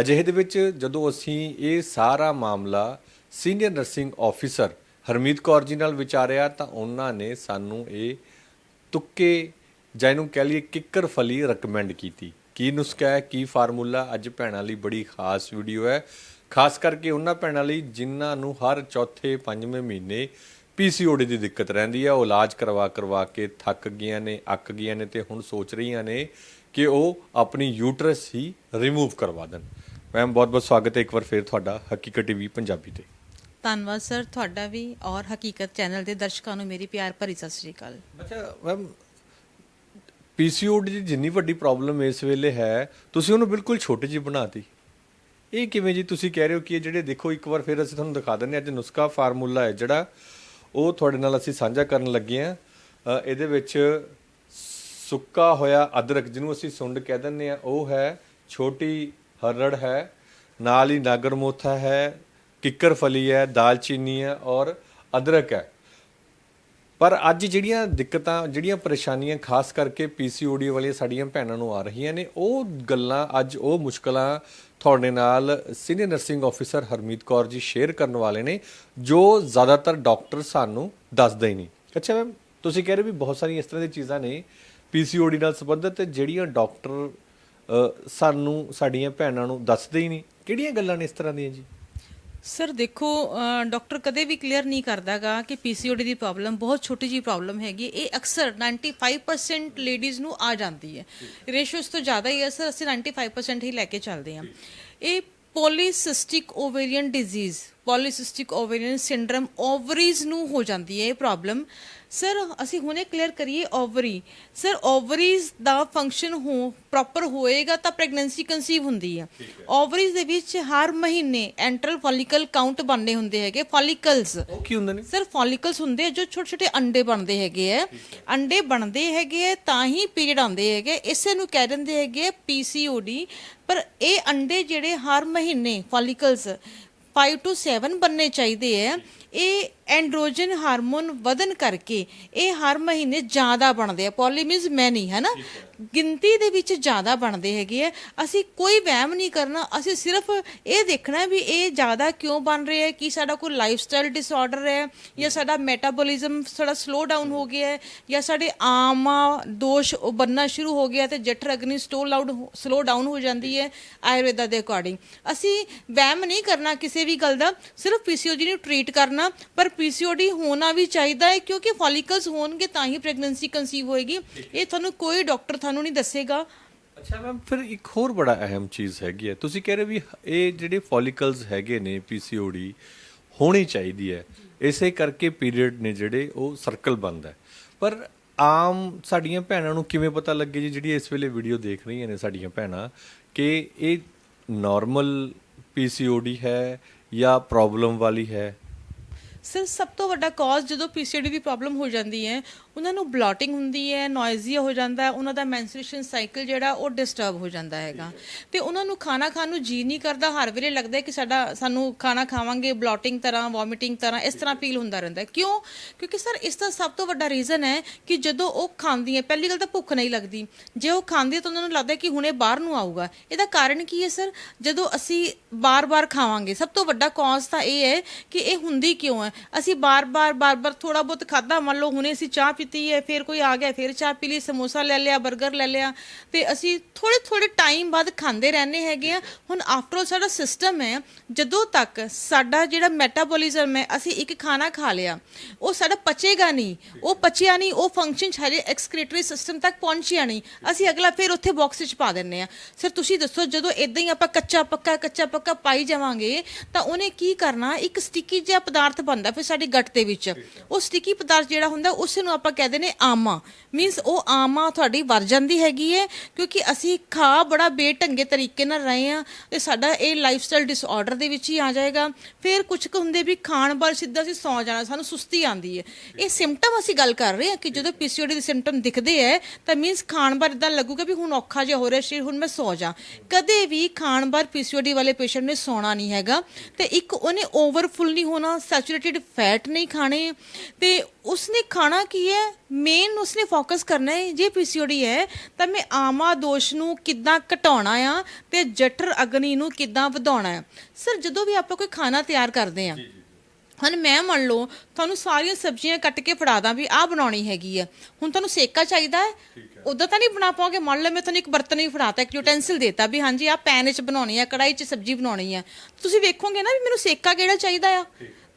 [SPEAKER 1] ਅਜਿਹੇ ਦੇ ਵਿੱਚ ਜਦੋਂ ਅਸੀਂ ਇਹ ਸਾਰਾ ਮਾਮਲਾ senior nursing officer Harmeet Kaur ji ਨਾਲ ਵਿਚਾਰਿਆ ਤਾਂ ਉਹਨਾਂ ਨੇ ਸਾਨੂੰ ਇਹ ਤੁੱਕੇ ਜਾਂ ਇਹਨੂੰ ਕਹਿ ਲਈਏ ਕਿੱਕਰ ਫਲੀ ਰეკਮੈਂਡ ਕੀਤੀ। ਕੀ ਨੁਸਖਾ ਹੈ ਕੀ ਫਾਰਮੂਲਾ? ਅੱਜ ਭੈਣਾਂ ਲਈ ਬੜੀ ਖਾਸ ਵੀਡੀਓ ਹੈ। ਖਾਸ ਕਰਕੇ ਉਹਨਾਂ ਭੈਣਾਂ ਲਈ ਜਿਨ੍ਹਾਂ ਨੂੰ ਹਰ ਚੌਥੇ ਪੰਜਵੇਂ ਮਹੀਨੇ ਪੀਸੀਓਡੀ ਦੀ ਦਿੱਕਤ ਰਹਿੰਦੀ ਹੈ ਉਹ ਇਲਾਜ ਕਰਵਾ ਕਰਵਾ ਕੇ ਥੱਕ ਗਈਆਂ ਨੇ ਅੱਕ ਗਈਆਂ ਨੇ ਤੇ ਹੁਣ ਸੋਚ ਰਹੀਆਂ ਨੇ ਕਿ ਉਹ ਆਪਣੀ ਯੂਟਰਸ ਹੀ ਰਿਮੂਵ ਕਰਵਾ ਦੇਣ। ਮੈਮ ਬਹੁਤ ਬਹੁਤ ਸਵਾਗਤ ਹੈ ਇੱਕ ਵਾਰ ਫੇਰ ਤੁਹਾਡਾ ਹਕੀਕਤ ਟੀਵੀ ਪੰਜਾਬੀ ਤੇ।
[SPEAKER 2] ਧੰਨਵਾਦ ਸਰ ਤੁਹਾਡਾ ਵੀ ਔਰ ਹਕੀਕਤ ਚੈਨਲ ਦੇ ਦਰਸ਼ਕਾਂ ਨੂੰ ਮੇਰੀ ਪਿਆਰ ਭਰੀ ਸਤਿ ਸ਼੍ਰੀ ਅਕਾਲ।
[SPEAKER 1] ਅੱਛਾ ਮੈਮ ਪੀਸੀਓਡੀ ਦੀ ਜਿੰਨੀ ਵੱਡੀ ਪ੍ਰੋਬਲਮ ਇਸ ਵੇਲੇ ਹੈ, ਤੁਸੀਂ ਉਹਨੂੰ ਬਿਲਕੁਲ ਛੋਟੀ ਜਿਹੀ ਬਣਾਤੀ ਇਹ ਕਿਵੇਂ ਜੀ ਤੁਸੀਂ ਕਹਿ ਰਹੇ ਹੋ ਕਿ ਇਹ ਜਿਹੜੇ ਦੇਖੋ, ਇੱਕ ਵਾਰ ਫਿਰ ਅਸੀਂ ਤੁਹਾਨੂੰ ਦਿਖਾ ਦਿੰਦੇ ਹਾਂ, ਅੱਜ ਨੁਸਖਾ ਫਾਰਮੂਲਾ ਹੈ ਜਿਹੜਾ, ਉਹ ਤੁਹਾਡੇ ਨਾਲ ਅਸੀਂ ਸਾਂਝਾ ਕਰਨ ਲੱਗੇ ਹਾਂ। ਇਹਦੇ ਵਿੱਚ ਸੁੱਕਾ ਹੋਇਆ ਅਦਰਕ ਜਿਹਨੂੰ ਅਸੀਂ ਸੁੰਡ ਕਹਿ ਦਿੰਦੇ ਆ ਉਹ ਹੈ, ਛੋਟੀ ਹਰੜ ਹੈ, ਨਾਲ ਹੀ ਨਾਗਰਮੋਥਾ ਹੈ ਕਿੱਕਰ ਫਲੀ ਹੈ, ਦਾਲਚੀਨੀ ਹੈ ਔਰ ਅਦਰਕ ਹੈ। ਪਰ ਅੱਜ ਜਿਹੜੀਆਂ ਦਿੱਕਤਾਂ, ਜਿਹੜੀਆਂ ਪਰੇਸ਼ਾਨੀਆਂ, ਖਾਸ ਕਰਕੇ ਪੀਸੀਓਡੀ ਵਾਲੀਆਂ ਸਾਡੀਆਂ ਭੈਣਾਂ ਨੂੰ ਆ ਰਹੀਆਂ ਨੇ, ਉਹ ਗੱਲਾਂ ਅੱਜ ਉਹ ਮੁਸ਼ਕਲਾਂ ਤੁਹਾਡੇ ਨਾਲ senior nursing officer Harmeet Kaur ji share ਕਰਨ ਵਾਲੇ ਨੇ, ਜੋ ਜ਼ਿਆਦਾਤਰ ਡਾਕਟਰ ਸਾਨੂੰ ਦੱਸਦੇ ਹੀ ਨਹੀਂ ਅੱਛਾ ਮੈਮ ਤੁਸੀਂ ਕਹਿ ਰਹੇ ਵੀ ਬਹੁਤ ਸਾਰੀਆਂ ਇਸ ਤਰ੍ਹਾਂ ਦੀਆਂ ਚੀਜ਼ਾਂ ਨੇ ਪੀਸੀਓਡੀ ਨਾਲ ਸੰਬੰਧਿਤ, ਜਿਹੜੀਆਂ ਡਾਕਟਰ ਸਾਨੂੰ, ਸਾਡੀਆਂ ਭੈਣਾਂ ਨੂੰ ਦੱਸਦੇ ਹੀ ਨਹੀਂ। ਕਿਹੜੀਆਂ ਗੱਲਾਂ ਨੇ ਇਸ ਤਰ੍ਹਾਂ ਦੀਆਂ ਜੀ?
[SPEAKER 2] ਸਰ ਦੇਖੋ ਅ, ਡਾਕਟਰ ਕਦੇ ਵੀ ਕਲੀਅਰ ਨਹੀਂ ਕਰਦਾਗਾ ਕਿ ਪੀਸੀਓਡੀ ਦੀ ਪ੍ਰੋਬਲਮ ਬਹੁਤ ਛੋਟੀ ਜੀ ਪ੍ਰੋਬਲਮ ਹੈਗੀ। ਇਹ ਅਕਸਰ 95% ਲੇਡੀਜ਼ ਨੂੰ ਆ ਜਾਂਦੀ ਹੈ। ਰੇਸ਼ੋ ਇਸ ਤੋਂ ਜ਼ਿਆਦਾ ਹੀ ਹੈ ਸਰ ਅਸੀਂ 95% ਹੀ ਲੈ ਕੇ ਚੱਲਦੇ ਹਾਂ। ਇਹ ਪੋਲੀਸਿਸਟਿਕ ਓਵੇਰੀਅਨ ਡਿਜ਼ੀਜ਼ ਪੋਲੀਸਿਸਟਿਕ ਓਵੇਰੀਅਨ ਸਿੰਡਰਮ ਓਵਰੀਜ਼ ਨੂੰ ਹੋ ਜਾਂਦੀ ਹੈ ਇਹ ਪ੍ਰੋਬਲਮ ਸਰ ਅਸੀਂ ਹੁਣੇ ਕਲੀਅਰ ਕਰੀਏ ਓਵਰੀ ਸਰ ਓਵਰੀਜ਼ ਦਾ ਫੰਕਸ਼ਨ ਹੋ ਪ੍ਰੋਪਰ ਹੋਏਗਾ ਤਾਂ ਪ੍ਰੈਗਨੈਂਸੀ ਕਨਸੀਵ ਹੁੰਦੀ ਹੈ। ਓਵਰੀਜ਼ ਦੇ ਵਿੱਚ ਹਰ ਮਹੀਨੇ ਐਂਟਰਲ ਫੋਲੀਕਲ ਕਾਊਂਟ ਬਣਨੇ ਹੁੰਦੇ ਹੈਗੇ ਫੋਲੀਕਲਸ
[SPEAKER 1] ਉਹ ਕੀ ਹੁੰਦੇ ਨੇ?
[SPEAKER 2] ਸਰ ਫੋਲੀਕਲਸ ਹੁੰਦੇ ਆ ਜੋ ਛੋਟੇ ਛੋਟੇ ਅੰਡੇ ਬਣਦੇ ਹੈਗੇ ਆ। ਅੰਡੇ ਬਣਦੇ ਹੈਗੇ ਆ ਤਾਂ ਹੀ ਪੀਰੀਅਡ ਆਉਂਦੇ ਹੈਗੇ। ਇਸੇ ਨੂੰ ਕਹਿ ਦਿੰਦੇ ਹੈਗੇ ਪੀਸੀਓਡੀ ਪਰ ਇਹ ਅੰਡੇ ਜਿਹੜੇ ਹਰ ਮਹੀਨੇ ਫੋਲੀਕਲਸ 5 ਤੋਂ 7 ਬਣਨੇ ਚਾਹੀਦੇ ਆ। ਇਹ ਐਂਡਰੋਜਨ ਹਾਰਮੋਨ ਵਧਨ ਕਰਕੇ ਇਹ ਹਰ ਮਹੀਨੇ ਜ਼ਿਆਦਾ ਬਣਦੇ ਆ। ਪੋਲੀ ਮੀਨਸ ਮੈਨੀ ਹੈ। ਨਾ ਗਿਣਤੀ ਦੇ ਵਿੱਚ ਜ਼ਿਆਦਾ ਬਣਦੇ ਹੈਗੇ ਆ। ਅਸੀਂ ਕੋਈ ਵਹਿਮ ਨਹੀਂ ਕਰਨਾ। ਅਸੀਂ ਸਿਰਫ ਇਹ ਦੇਖਣਾ ਵੀ ਇਹ ਜ਼ਿਆਦਾ ਕਿਉਂ ਬਣ ਰਹੇ ਹੈ ਕਿ ਸਾਡਾ ਕੋਈ ਲਾਈਫਸਟਾਈਲ ਡਿਸਆਰਡਰ ਹੈ? ਜਾਂ ਸਾਡਾ ਮੈਟਾਬੋਲਿਜ਼ਮ ਥੋੜਾ ਸਲੋ ਡਾਊਨ ਹੋ ਗਿਆ ਹੈ? ਜਾਂ ਸਾਡੇ ਆਮ ਦੋਸ਼ ਬੰਨਾ ਸ਼ੁਰੂ ਹੋ ਗਿਆ ਤੇ ਜਠਰ ਅਗਨੀ ਸਟੋਲ ਆਊਟ ਸਲੋ ਡਾਊਨ ਹੋ ਜਾਂਦੀ ਹੈ ਆਯੁਰਵੇਦਾ ਦੇ ਅਕੋਰਡਿੰਗ ਅਸੀਂ ਵਹਿਮ ਨਹੀਂ ਕਰਨਾ ਕਿਸੇ ਵੀ ਗੱਲ ਦਾ ਸਿਰਫ ਪੀਸੀਓਡੀ ਨੂੰ ਟ੍ਰੀਟ ਕਰਨਾ, ਪਰ ਪੀਸੀਓਡੀ ਹੋਣਾ ਵੀ ਚਾਹੀਦਾ ਹੈ, ਕਿਉਂਕਿ ਫੋਲੀਕਲਸ ਹੋਣਗੇ ਤਾਂ ਹੀ ਪ੍ਰੈਗਨੈਂਸੀ ਕਨਸੀਵ ਹੋਏਗੀ। ਇਹ ਤੁਹਾਨੂੰ ਕੋਈ ਡਾਕਟਰ ਤੁਹਾਨੂੰ ਨਹੀਂ ਦੱਸੇਗਾ।
[SPEAKER 1] ਅੱਛਾ ਮੈਮ, ਫਿਰ ਇੱਕ ਹੋਰ ਬੜਾ ਅਹਿਮ ਚੀਜ਼ ਹੈਗੀ ਹੈ। ਤੁਸੀਂ ਕਹਿ ਰਹੇ ਵੀ ਇਹ ਜਿਹੜੇ ਫੋਲੀਕਲਸ ਹੈਗੇ ਨੇ ਪੀਸੀਓਡੀ ਹੋਣੀ ਚਾਹੀਦੀ ਹੈ। ਇਸੇ ਕਰਕੇ ਪੀਰੀਅਡ ਨੇ ਜਿਹੜੇ ਉਹ ਸਰਕਲ ਬੰਦ ਹੈ। ਪਰ ਆਮ ਸਾਡੀਆਂ ਭੈਣਾਂ ਨੂੰ ਕਿਵੇਂ ਪਤਾ ਲੱਗੇ ਜੀ, ਜਿਹੜੀ ਇਸ ਵੇਲੇ ਵੀਡੀਓ ਦੇਖ ਰਹੀਆਂ ਨੇ ਸਾਡੀਆਂ ਭੈਣਾਂ, ਕਿ ਇਹ ਨਾਰਮਲ ਪੀਸੀਓਡੀ ਹੈ ਜਾਂ ਪ੍ਰੋਬਲਮ ਵਾਲੀ ਹੈ?
[SPEAKER 2] ਸਰ ਸਭ ਤੋਂ ਵੱਡਾ ਕਾਜ਼ ਜਦੋਂ ਪੀਸੀਓਡੀ ਦੀ ਪ੍ਰੋਬਲਮ ਹੋ ਜਾਂਦੀ ਹੈ ਉਹਨਾਂ ਨੂੰ ਬਲੋਟਿੰਗ ਹੁੰਦੀ ਹੈ ਨੋਇਜ਼ੀ ਹੋ ਜਾਂਦਾ ਉਹਨਾਂ ਦਾ ਮੈਂਸਟ੍ਰੂਏਸ਼ਨ ਸਾਈਕਲ ਜਿਹੜਾ ਉਹ ਡਿਸਟਰਬ ਹੋ ਜਾਂਦਾ ਹੈਗਾ। ਤੇ ਉਹਨਾਂ ਨੂੰ ਖਾਣਾ ਖਾਣ ਨੂੰ ਜੀ ਨਹੀਂ ਕਰਦਾ, ਹਰ ਵੇਲੇ ਲੱਗਦਾ ਕਿ ਸਾਡਾ, ਸਾਨੂੰ ਖਾਣਾ ਖਾਵਾਂਗੇ ਬਲੋਟਿੰਗ ਤਰ੍ਹਾਂ ਵੋਮਿਟਿੰਗ ਤਰ੍ਹਾਂ, ਇਸ ਤਰ੍ਹਾਂ ਫੀਲ ਹੁੰਦਾ ਰਹਿੰਦਾ ਕਿਉਂ? ਕਿਉਂਕਿ ਸਰ, ਇਸ ਦਾ ਸਭ ਤੋਂ ਵੱਡਾ ਰੀਜ਼ਨ ਹੈ ਕਿ ਜਦੋਂ ਉਹ ਖਾਂਦੀ ਹੈ, ਪਹਿਲੀ ਗੱਲ ਤਾਂ ਭੁੱਖ ਨਹੀਂ ਲੱਗਦੀ। ਜੇ ਉਹ ਖਾਂਦੀ ਹੈ ਤਾਂ ਉਹਨਾਂ ਨੂੰ ਲੱਗਦਾ ਕਿ ਹੁਣੇ ਬਾਹਰ ਨੂੰ ਆਊਗਾ। ਇਹਦਾ ਕਾਰਨ ਕੀ ਹੈ ਸਰ? ਜਦੋਂ ਅਸੀਂ ਬਾਰ-ਬਾਰ ਖਾਵਾਂਗੇ, ਸਭ ਤੋਂ ਵੱਡਾ ਕਾਜ਼ ਤਾਂ ਇਹ ਹੈ ਕਿ ਇਹ ਹੁੰਦੀ ਕਿਉਂ ਹੈ? ਅਸੀਂ ਬਾਰ-ਬਾਰ ਬਾਰ-ਬਾਰ ਥੋੜਾ ਬਹੁਤ ਖਾਦਾ ਮੰਨ ਲਓ ਹੁਣੇ ਅਸੀਂ ਚਾਹ ਪੀ ਪੀਤੀ ਹੈ, ਫਿਰ ਕੋਈ ਆ ਗਿਆ, ਫਿਰ ਚਾਹ ਪੀ ਲਈ, ਸਮੋਸਾ ਲੈ ਲਿਆ 버ਗਰ ਲੈ ਲਿਆ। ਤੇ ਅਸੀਂ ਥੋੜੇ ਥੋੜੇ ਟਾਈਮ ਬਾਅਦ ਖਾਂਦੇ ਰਹਿੰਦੇ ਹੈਗੇ ਆ। ਹੁਣ ਆਫਟਰ ਸਾਡਾ ਸਿਸਟਮ ਹੈ, ਜਦੋਂ ਤੱਕ ਸਾਡਾ ਜਿਹੜਾ ਮੈਟਾਬੋਲਿਜ਼ਮ ਹੈ, ਅਸੀਂ ਇੱਕ ਖਾਣਾ ਖਾ ਲਿਆ, ਉਹ ਸਾਡਾ ਪਚੇਗਾ ਨਹੀਂ। ਉਹ ਪਚਿਆ ਨਹੀਂ, ਉਹ ਫੰਕਸ਼ਨ ਸਾਡੇ ਐਕਸਕ੍ਰੀਟਰੀ ਸਿਸਟਮ ਤੱਕ ਪਹੁੰਚਿਆ ਨਹੀਂ। ਅਸੀਂ ਅਗਲਾ ਫਿਰ ਉੱਥੇ ਬਾਕਸ ਵਿੱਚ ਪਾ ਦਿੰਨੇ ਆ ਸਰ ਤੁਸੀਂ ਦੱਸੋ, ਜਦੋਂ ਇਦਾਂ ਹੀ ਆਪਾਂ ਕੱਚਾ ਪੱਕਾ ਕੱਚਾ ਪੱਕਾ ਪਾਈ ਜਾਵਾਂਗੇ, ਤਾਂ ਉਹਨੇ ਕੀ ਕਰਨਾ? ਇੱਕ ਸਟਿੱਕੀ ਜਿਹਾ ਪਦਾਰਥ ਬਣਦਾ ਫਿਰ ਸਾਡੇ ਗੱਟ ਦੇ ਵਿੱਚ। ਉਹ ਸਟਿੱਕੀ ਪਦਾਰਥ ਜਿਹੜਾ ਹੁੰਦਾ, ਉਸ ਨੂੰ ਆਪਾਂ ਕਹਿੰਦੇ ਨੇ ਆਮਾ। ਮੀਨਸ ਉਹ ਆਮਾ ਤੁਹਾਡੀ ਵਰ ਜਾਂਦੀ ਹੈਗੀ ਹੈ ਕਿਉਂਕਿ ਅਸੀਂ ਖਾ ਬੜਾ ਬੇਢੰਗੇ ਤਰੀਕੇ ਨਾਲ ਰਹੇ ਆ ਤੇ ਸਾਡਾ ਇਹ ਲਾਈਫ ਸਟਾਈਲ ਡਿਸਆਰਡਰ ਦੇ ਵਿੱਚ ਹੀ ਆ ਜਾਏਗਾ। ਫਿਰ ਕੁਝ ਕੁ ਹੁੰਦੇ ਵੀ ਖਾਣ ਬਾਅਦ ਸਿੱਧਾ ਅਸੀਂ ਸੌ ਜਾਣਾ, ਸਾਨੂੰ ਸੁਸਤੀ ਆਂਦੀ ਹੈ ਇਹ ਸਿੰਪਟਮ ਅਸੀਂ ਗੱਲ ਕਰ ਰਹੇ ਹਾਂ ਕਿ ਜਦੋਂ ਪੀਸੀਓਡੀ ਦੇ ਸਿੰਪਟਮ ਦਿਖਦੇ ਹੈ ਤਾਂ ਮੀਨਸ ਖਾਣ ਬਾਅਦ ਇਦਾਂ ਲੱਗੂਗਾ ਵੀ ਹੁਣ ਔਖਾ ਜਿਹਾ ਹੋ ਰਿਹਾ ਸ਼ਰੀਰ, ਹੁਣ ਮੈਂ ਸੌ ਜਾ। ਕਦੇ ਵੀ ਖਾਣ ਬਾਅਦ ਪੀਸੀਓਡੀ ਵਾਲੇ ਪੇਸ਼ੈਂਟ ਨੇ ਸੌਣਾ ਨਹੀਂ ਹੈਗਾ ਤੇ ਇੱਕ ਉਹਨੇ ਓਵਰਫੁੱਲ ਨਹੀਂ ਹੋਣਾ ਸੈਚੂਰੇਟਿਡ ਫੈਟ ਨਹੀਂ ਖਾਣੇ। ਤੇ ਉਸਨੇ ਖਾਣਾ ਕੀ ਹੈ ਮੇਨ ਉਸਨੇ ਫੋਕਸ ਕਰਨਾ ਹੈ ਜੇ ਪੀਸੀਓਡੀ ਹੈ ਤਾਂ ਮੈਂ ਆਮਾ ਦੋਸ਼ ਨੂੰ ਕਿੱਦਾਂ ਘਟਾਉਣਾ ਆ ਤੇ ਜਠਰ ਅਗਨੀ ਨੂੰ ਕਿੱਦਾਂ ਵਧਾਉਣਾ ਹੈ ਸਰ ਜਦੋਂ ਵੀ ਆਪਾਂ ਕੋਈ ਖਾਣਾ ਤਿਆਰ ਕਰਦੇ ਆ ਹੁਣ ਮੈਂ ਮੰਨ ਲਓ ਤੁਹਾਨੂੰ ਸਾਰੀਆਂ ਸਬਜ਼ੀਆਂ ਕੱਟ ਕੇ ਫੜਾ ਦਾਂ ਵੀ ਆਹ ਬਣਾਉਣੀ ਹੈਗੀ ਆ। ਹੁਣ ਤੁਹਾਨੂੰ ਸੇਕਾ ਚਾਹੀਦਾ ਹੈ? ਉਦਾਂ ਤਾਂ ਨਹੀਂ ਬਣਾ ਪਾਓਗੇ? ਮੰਨ ਲਓ ਮੈਂ ਤੁਹਾਨੂੰ ਇੱਕ ਬਰਤਨ ਹੀ ਫੜਾਤਾ ਇੱਕ ਯੂਟੈਂਸਿਲ ਦੇਤਾ ਵੀ ਹਾਂਜੀ ਆਹ ਪੈਨ ਵਿੱਚ ਬਣਾਉਣੀ ਆ ਕੜਾਈ 'ਚ ਸਬਜ਼ੀ ਬਣਾਉਣੀ ਆ। ਤੁਸੀਂ ਵੇਖੋਗੇ ਨਾ ਵੀ ਮੈਨੂੰ ਸੇਕਾ ਕਿਹੜਾ ਚਾਹੀਦਾ ਆ?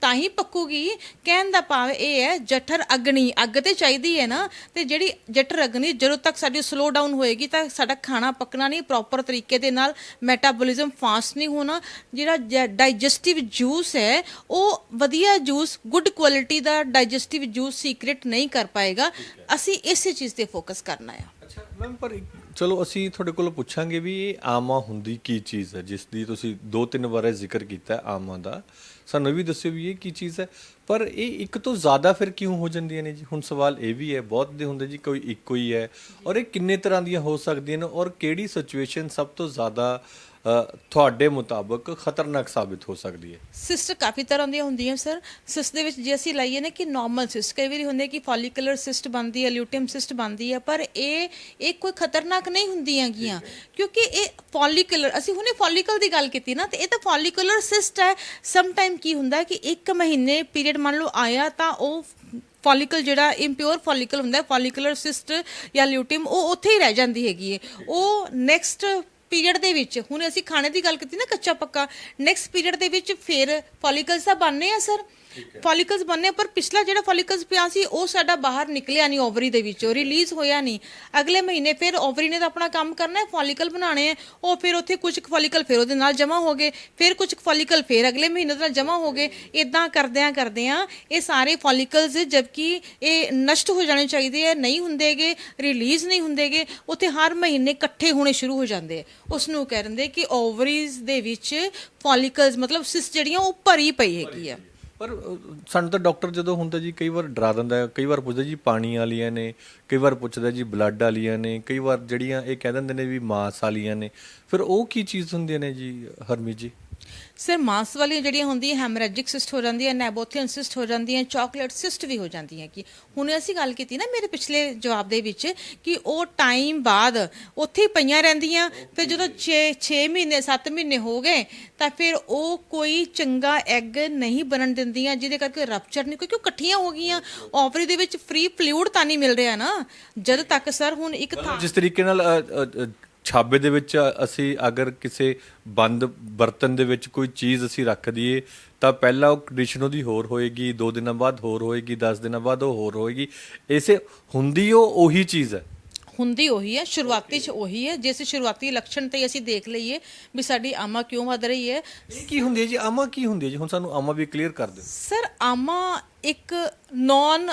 [SPEAKER 2] ਤਾਂ ਹੀ ਪੱਕੂਗੀ। ਕਹਿਣ ਦਾ ਭਾਵ ਇਹ ਹੈ, ਜਠਰ ਅਗਨੀ, ਅੱਗ ਤੇ ਚਾਹੀਦੀ ਹੈ ਨਾ, ਤੇ ਜਿਹੜੀ ਜਠਰ ਅਗਨੀ, ਜਦੋਂ ਤੱਕ ਸਾਡੀ ਸਲੋ ਡਾਊਨ ਹੋਏਗੀ, ਤਾਂ ਸਾਡਾ ਖਾਣਾ ਪੱਕਣਾ ਨਹੀਂ ਪ੍ਰੋਪਰ ਤਰੀਕੇ ਦੇ ਨਾਲ ਮੈਟਾਬੋਲਿਜ਼ਮ ਫਾਸਟ ਨਹੀਂ ਹੋਣਾ। ਜਿਹੜਾ ਡਾਈਜੈਸਟਿਵ ਜੂਸ ਹੈ, ਉਹ ਵਧੀਆ ਜੂਸ ਗੁੱਡ ਕੁਆਲਿਟੀ ਦਾ ਡਾਈਜੈਸਟਿਵ ਜੂਸ ਸੀਕ੍ਰੀਟ ਨਹੀਂ ਕਰ ਪਾਏਗਾ। ਅਸੀਂ ਇਸੇ ਚੀਜ਼ ਤੇ ਫੋਕਸ ਕਰਨਾ ਹੈ
[SPEAKER 1] ਅੱਛਾ ਮੈਮ ਪਰ ਚਲੋ, ਅਸੀਂ ਤੁਹਾਡੇ ਕੋਲ ਪੁੱਛਾਂਗੇ ਵੀ ਇਹ ਆਮਾ ਹੁੰਦੀ ਕੀ ਚੀਜ਼ ਹੈ, ਜਿਸ ਦੀ ਤੁਸੀਂ ਦੋ ਤਿੰਨ ਵਾਰ ਜ਼ਿਕਰ ਕੀਤਾ ਆਮਾ ਦਾ। ਸਾਨੂੰ ਇਹ ਵੀ ਦੱਸਿਓ ਵੀ ਇਹ ਕੀ ਚੀਜ਼ ਹੈ। ਪਰ ਇਹ ਇੱਕ ਤੋਂ ਜ਼ਿਆਦਾ ਫਿਰ ਕਿਉਂ ਹੋ ਜਾਂਦੀਆਂ ਨੇ ਜੀ? ਹੁਣ ਸਵਾਲ ਇਹ ਵੀ ਹੈ, ਬਹੁਤ ਦੇ ਹੁੰਦੇ ਜੀ, ਕੋਈ ਇੱਕੋ ਹੀ ਹੈ। ਔਰ ਇਹ ਕਿੰਨੇ ਤਰ੍ਹਾਂ ਦੀਆਂ ਹੋ ਸਕਦੀਆਂ ਨੇ ਔਰ ਕਿਹੜੀ ਸਿਚੁਏਸ਼ਨ ਸਭ ਤੋਂ ਜ਼ਿਆਦਾ ਤੁਹਾਡੇ ਮੁਤਾਬਕ ਖਤਰਨਾਕ ਸਾਬਿਤ ਹੋ ਸਕਦੀ ਹੈ।
[SPEAKER 2] ਸਿਸਟ ਕਾਫੀ ਤਰ੍ਹਾਂ ਦੀਆਂ ਹੁੰਦੀਆਂ ਸਰ। ਸਿਸਟ ਦੇ ਵਿੱਚ ਜੇ ਅਸੀਂ ਲਾਈਏ ਨਾ ਕਿ ਨਾਰਮਲ ਸਿਸਟ ਕਈ ਵਾਰੀ ਹੁੰਦੇ ਕਿ ਫੋਲੀਕੂਲਰ ਸਿਸਟ ਬਣਦੀ ਹੈ ਲਿਊਟੀਅਮ ਸਿਸਟ ਬਣਦੀ ਹੈ ਪਰ ਇਹ ਇਹ ਕੋਈ ਖਤਰਨਾਕ ਨਹੀਂ ਹੁੰਦੀਆਂ ਗੀਆਂ। ਕਿਉਂਕਿ ਇਹ ਫੋਲੀਕੂਲਰ ਅਸੀਂ ਹੁਣੇ ਫੋਲੀਕਲ ਦੀ ਗੱਲ ਕੀਤੀ ਨਾ ਤੇ ਇਹ ਤਾਂ ਫੋਲੀਕੂਲਰ ਸਿਸਟ ਹੈ। ਸਮ ਟਾਈਮ ਕੀ ਹੁੰਦਾ ਕਿ ਇੱਕ ਮਹੀਨੇ ਪੀਰੀਅਡ ਮੰਨ ਲਓ ਆਇਆ ਤਾਂ ਉਹ ਫੋਲੀਕਲ ਜਿਹੜਾ ਇੰਪਿਓਰ ਫੋਲੀਕਲ ਹੁੰਦਾ ਹੈ ਫੋਲੀਕੂਲਰ ਸਿਸਟ ਜਾਂ ਲਿਊਟੀਅਮ ਉਹ ਉੱਥੇ ਹੀ ਰਹਿ ਜਾਂਦੀ ਹੈਗੀ ਹੈ। ਉਹ ਨੈਕਸਟ ਪੀਰੀਅਡ ਦੇ ਵਿੱਚ, ਹੁਣ ਅਸੀਂ ਖਾਣੇ ਦੀ ਗੱਲ ਕੀਤੀ ਨਾ ਕੱਚਾ ਪੱਕਾ ਨੈਕਸਟ ਪੀਰੀਅਡ ਦੇ ਵਿੱਚ ਫਿਰ ਫੋਲੀਕਲਸ ਤਾਂ ਬਣਨੇ ਆ ਸਰ ਫੋਲੀਕਲਸ ਬਣਨੇ ਪਰ ਪਿਛਲਾ ਜਿਹੜਾ ਫੋਲੀਕਲਸ ਪਿਆ ਸੀ, ਉਹ ਸਾਡਾ ਬਾਹਰ ਨਿਕਲਿਆ ਨਹੀਂ ਓਵਰੀ ਦੇ ਵਿੱਚੋਂ ਰਿਲੀਜ਼ ਹੋਇਆ ਨਹੀਂ। ਅਗਲੇ ਮਹੀਨੇ ਫਿਰ ਓਵਰੀ ਨੇ ਤਾਂ ਆਪਣਾ ਕੰਮ ਕਰਨਾ ਹੈ, ਫੋਲੀਕਲ ਬਣਾਉਣੇ ਹੈ, ਉਹ ਫਿਰ ਉੱਥੇ ਕੁਝ ਫੋਲੀਕਲ ਫਿਰ ਉਹਦੇ ਨਾਲ ਜਮਾ ਹੋ ਗਏ, ਫਿਰ ਕੁਝ ਫੋਲੀਕਲ ਫਿਰ ਅਗਲੇ ਮਹੀਨੇ ਦੇ ਨਾਲ ਜਮਾ ਹੋ ਗਏ। ਇਦਾਂ ਕਰਦਿਆਂ ਕਰਦਿਆਂ ਇਹ ਸਾਰੇ ਫੋਲੀਕਲਸ, ਜਦਕਿ ਇਹ ਨਸ਼ਟ ਹੋ ਜਾਣੇ ਚਾਹੀਦੇ ਆ ਨਹੀਂ ਹੁੰਦੇਗੇ, ਰਿਲੀਜ਼ ਨਹੀਂ ਹੁੰਦੇਗੇ, ਉੱਥੇ ਹਰ ਮਹੀਨੇ ਇਕੱਠੇ ਹੋਣੇ ਸ਼ੁਰੂ ਹੋ ਜਾਂਦੇ ਆ ਉਸ ਨੂੰ ਕਹਿੰਦੇ ਕਿ ਓਵਰੀਜ਼ ਦੇ ਵਿੱਚ ਫੋਲੀਕਲਸ, ਮਤਲਬ ਸਿਸ ਜਿਹੜੀਆਂ, ਉਹ ਭਰੀ ਪਈ ਹੈਗੀ ਆ
[SPEAKER 1] ਪਰ ਸਾਨੂੰ ਤਾਂ ਡਾਕਟਰ ਜਦੋਂ ਹੁੰਦਾ ਜੀ, ਕਈ ਵਾਰ ਡਰਾ ਦਿੰਦਾ ਕਈ ਵਾਰ ਪੁੱਛਦਾ ਜੀ, ਪਾਣੀ ਵਾਲੀਆਂ ਨੇ, ਕਈ ਵਾਰ ਪੁੱਛਦਾ ਜੀ, ਬਲੱਡ ਵਾਲੀਆਂ ਨੇ, ਕਈ ਵਾਰ ਜਿਹੜੀਆਂ ਇਹ ਕਹਿ ਦਿੰਦੇ ਨੇ ਵੀ ਮਾਸ ਵਾਲੀਆਂ ਨੇ। ਫਿਰ ਉਹ ਕੀ ਚੀਜ਼ ਹੁੰਦੀਆਂ ਨੇ ਜੀ, ਹਰਮੀਤ ਜੀ?
[SPEAKER 2] ਸਰ ਮਾਸ ਵਾਲੀਆਂ ਜਿਹੜੀਆਂ ਹੁੰਦੀਆਂ ਹੈਮਰੈਜਿਕ ਸਿਸਟ ਹੋ ਜਾਂਦੀਆਂ ਨੈਬੋਥੀਅਨ ਸਿਸਟ ਹੋ ਜਾਂਦੀਆਂ ਚਾਕਲੇਟ ਸਿਸਟ ਵੀ ਹੋ ਜਾਂਦੀਆਂ ਕਿ ਹੁਣ ਅਸੀਂ ਗੱਲ ਕੀਤੀ ਨਾ ਮੇਰੇ ਪਿਛਲੇ ਜਵਾਬ ਦੇ ਵਿੱਚ ਕਿ ਉਹ ਟਾਈਮ ਬਾਅਦ ਉੱਥੇ ਹੀ ਪਈਆਂ ਰਹਿੰਦੀਆਂ, ਫਿਰ ਜਦੋਂ 6 6 ਮਹੀਨੇ 7 ਮਹੀਨੇ ਹੋ ਗਏ, ਤਾਂ ਫਿਰ ਉਹ ਕੋਈ ਚੰਗਾ ਐਗ ਨਹੀਂ ਬਣਨ ਦਿੰਦੀਆਂ, ਜਿਹਦੇ ਕਰਕੇ ਰਪਚਰ ਨਹੀਂ, ਕਿਉਂਕਿ ਉਹ ਇਕੱਠੀਆਂ ਹੋ ਗਈਆਂ। ਓਵਰੀ ਦੇ ਵਿੱਚ ਫ੍ਰੀ ਫਲੂਇਡ ਤਾਂ ਨਹੀਂ ਮਿਲ ਰਿਹਾ ਨਾ। ਜਦ ਤੱਕ ਸਰ ਹੁਣ ਇੱਕ ਥਾਂ
[SPEAKER 1] ਜਿਸ ਤਰੀਕੇ ਨਾਲ ਛਾਬੇ ਦੇ ਵਿੱਚ ਅਸੀਂ ਅਗਰ ਕਿਸੇ ਬੰਦ ਬਰਤਨ ਦੇ ਵਿੱਚ ਕੋਈ ਚੀਜ਼ ਅਸੀਂ ਰੱਖ ਦਈਏ ਤਾਂ ਪਹਿਲਾਂ ਉਹ ਕੰਡੀਸ਼ਨ ਉਹਦੀ ਹੋਰ ਹੋਏਗੀ 2 ਦਿਨਾਂ ਬਾਅਦ ਹੋਰ ਹੋਏਗੀ 10 ਦਿਨਾਂ ਬਾਅਦ ਉਹ ਹੋਰ ਹੋਏਗੀ। ਇਸੇ ਹੁੰਦੀ ਉਹ ਉਹੀ ਚੀਜ਼ ਹੈ।
[SPEAKER 2] ਹੁੰਦੀ ਉਹੀ ਹੈ ਸ਼ੁਰੂਆਤੀ ਚ ਉਹੀ ਹੈ। ਜੇ ਅਸੀਂ ਸ਼ੁਰੂਆਤੀ ਲੱਛਣ ਤੇ ਅਸੀਂ ਦੇਖ ਲਈਏ ਵੀ ਸਾਡੀ ਆਮਾ ਕਿਉਂ ਵਧ ਰਹੀ ਹੈ।
[SPEAKER 1] ਇਹ ਕੀ ਹੁੰਦੀ ਹੈ ਜੀ? ਆਮਾ ਕੀ ਹੁੰਦੀ ਹੈ ਜੀ? ਹੁਣ ਸਾਨੂੰ ਆਮਾ ਵੀ ਕਲੀਅਰ ਕਰ ਦਿਓ।
[SPEAKER 2] ਸਰ ਆਮਾ ਇੱਕ ਨਾਨ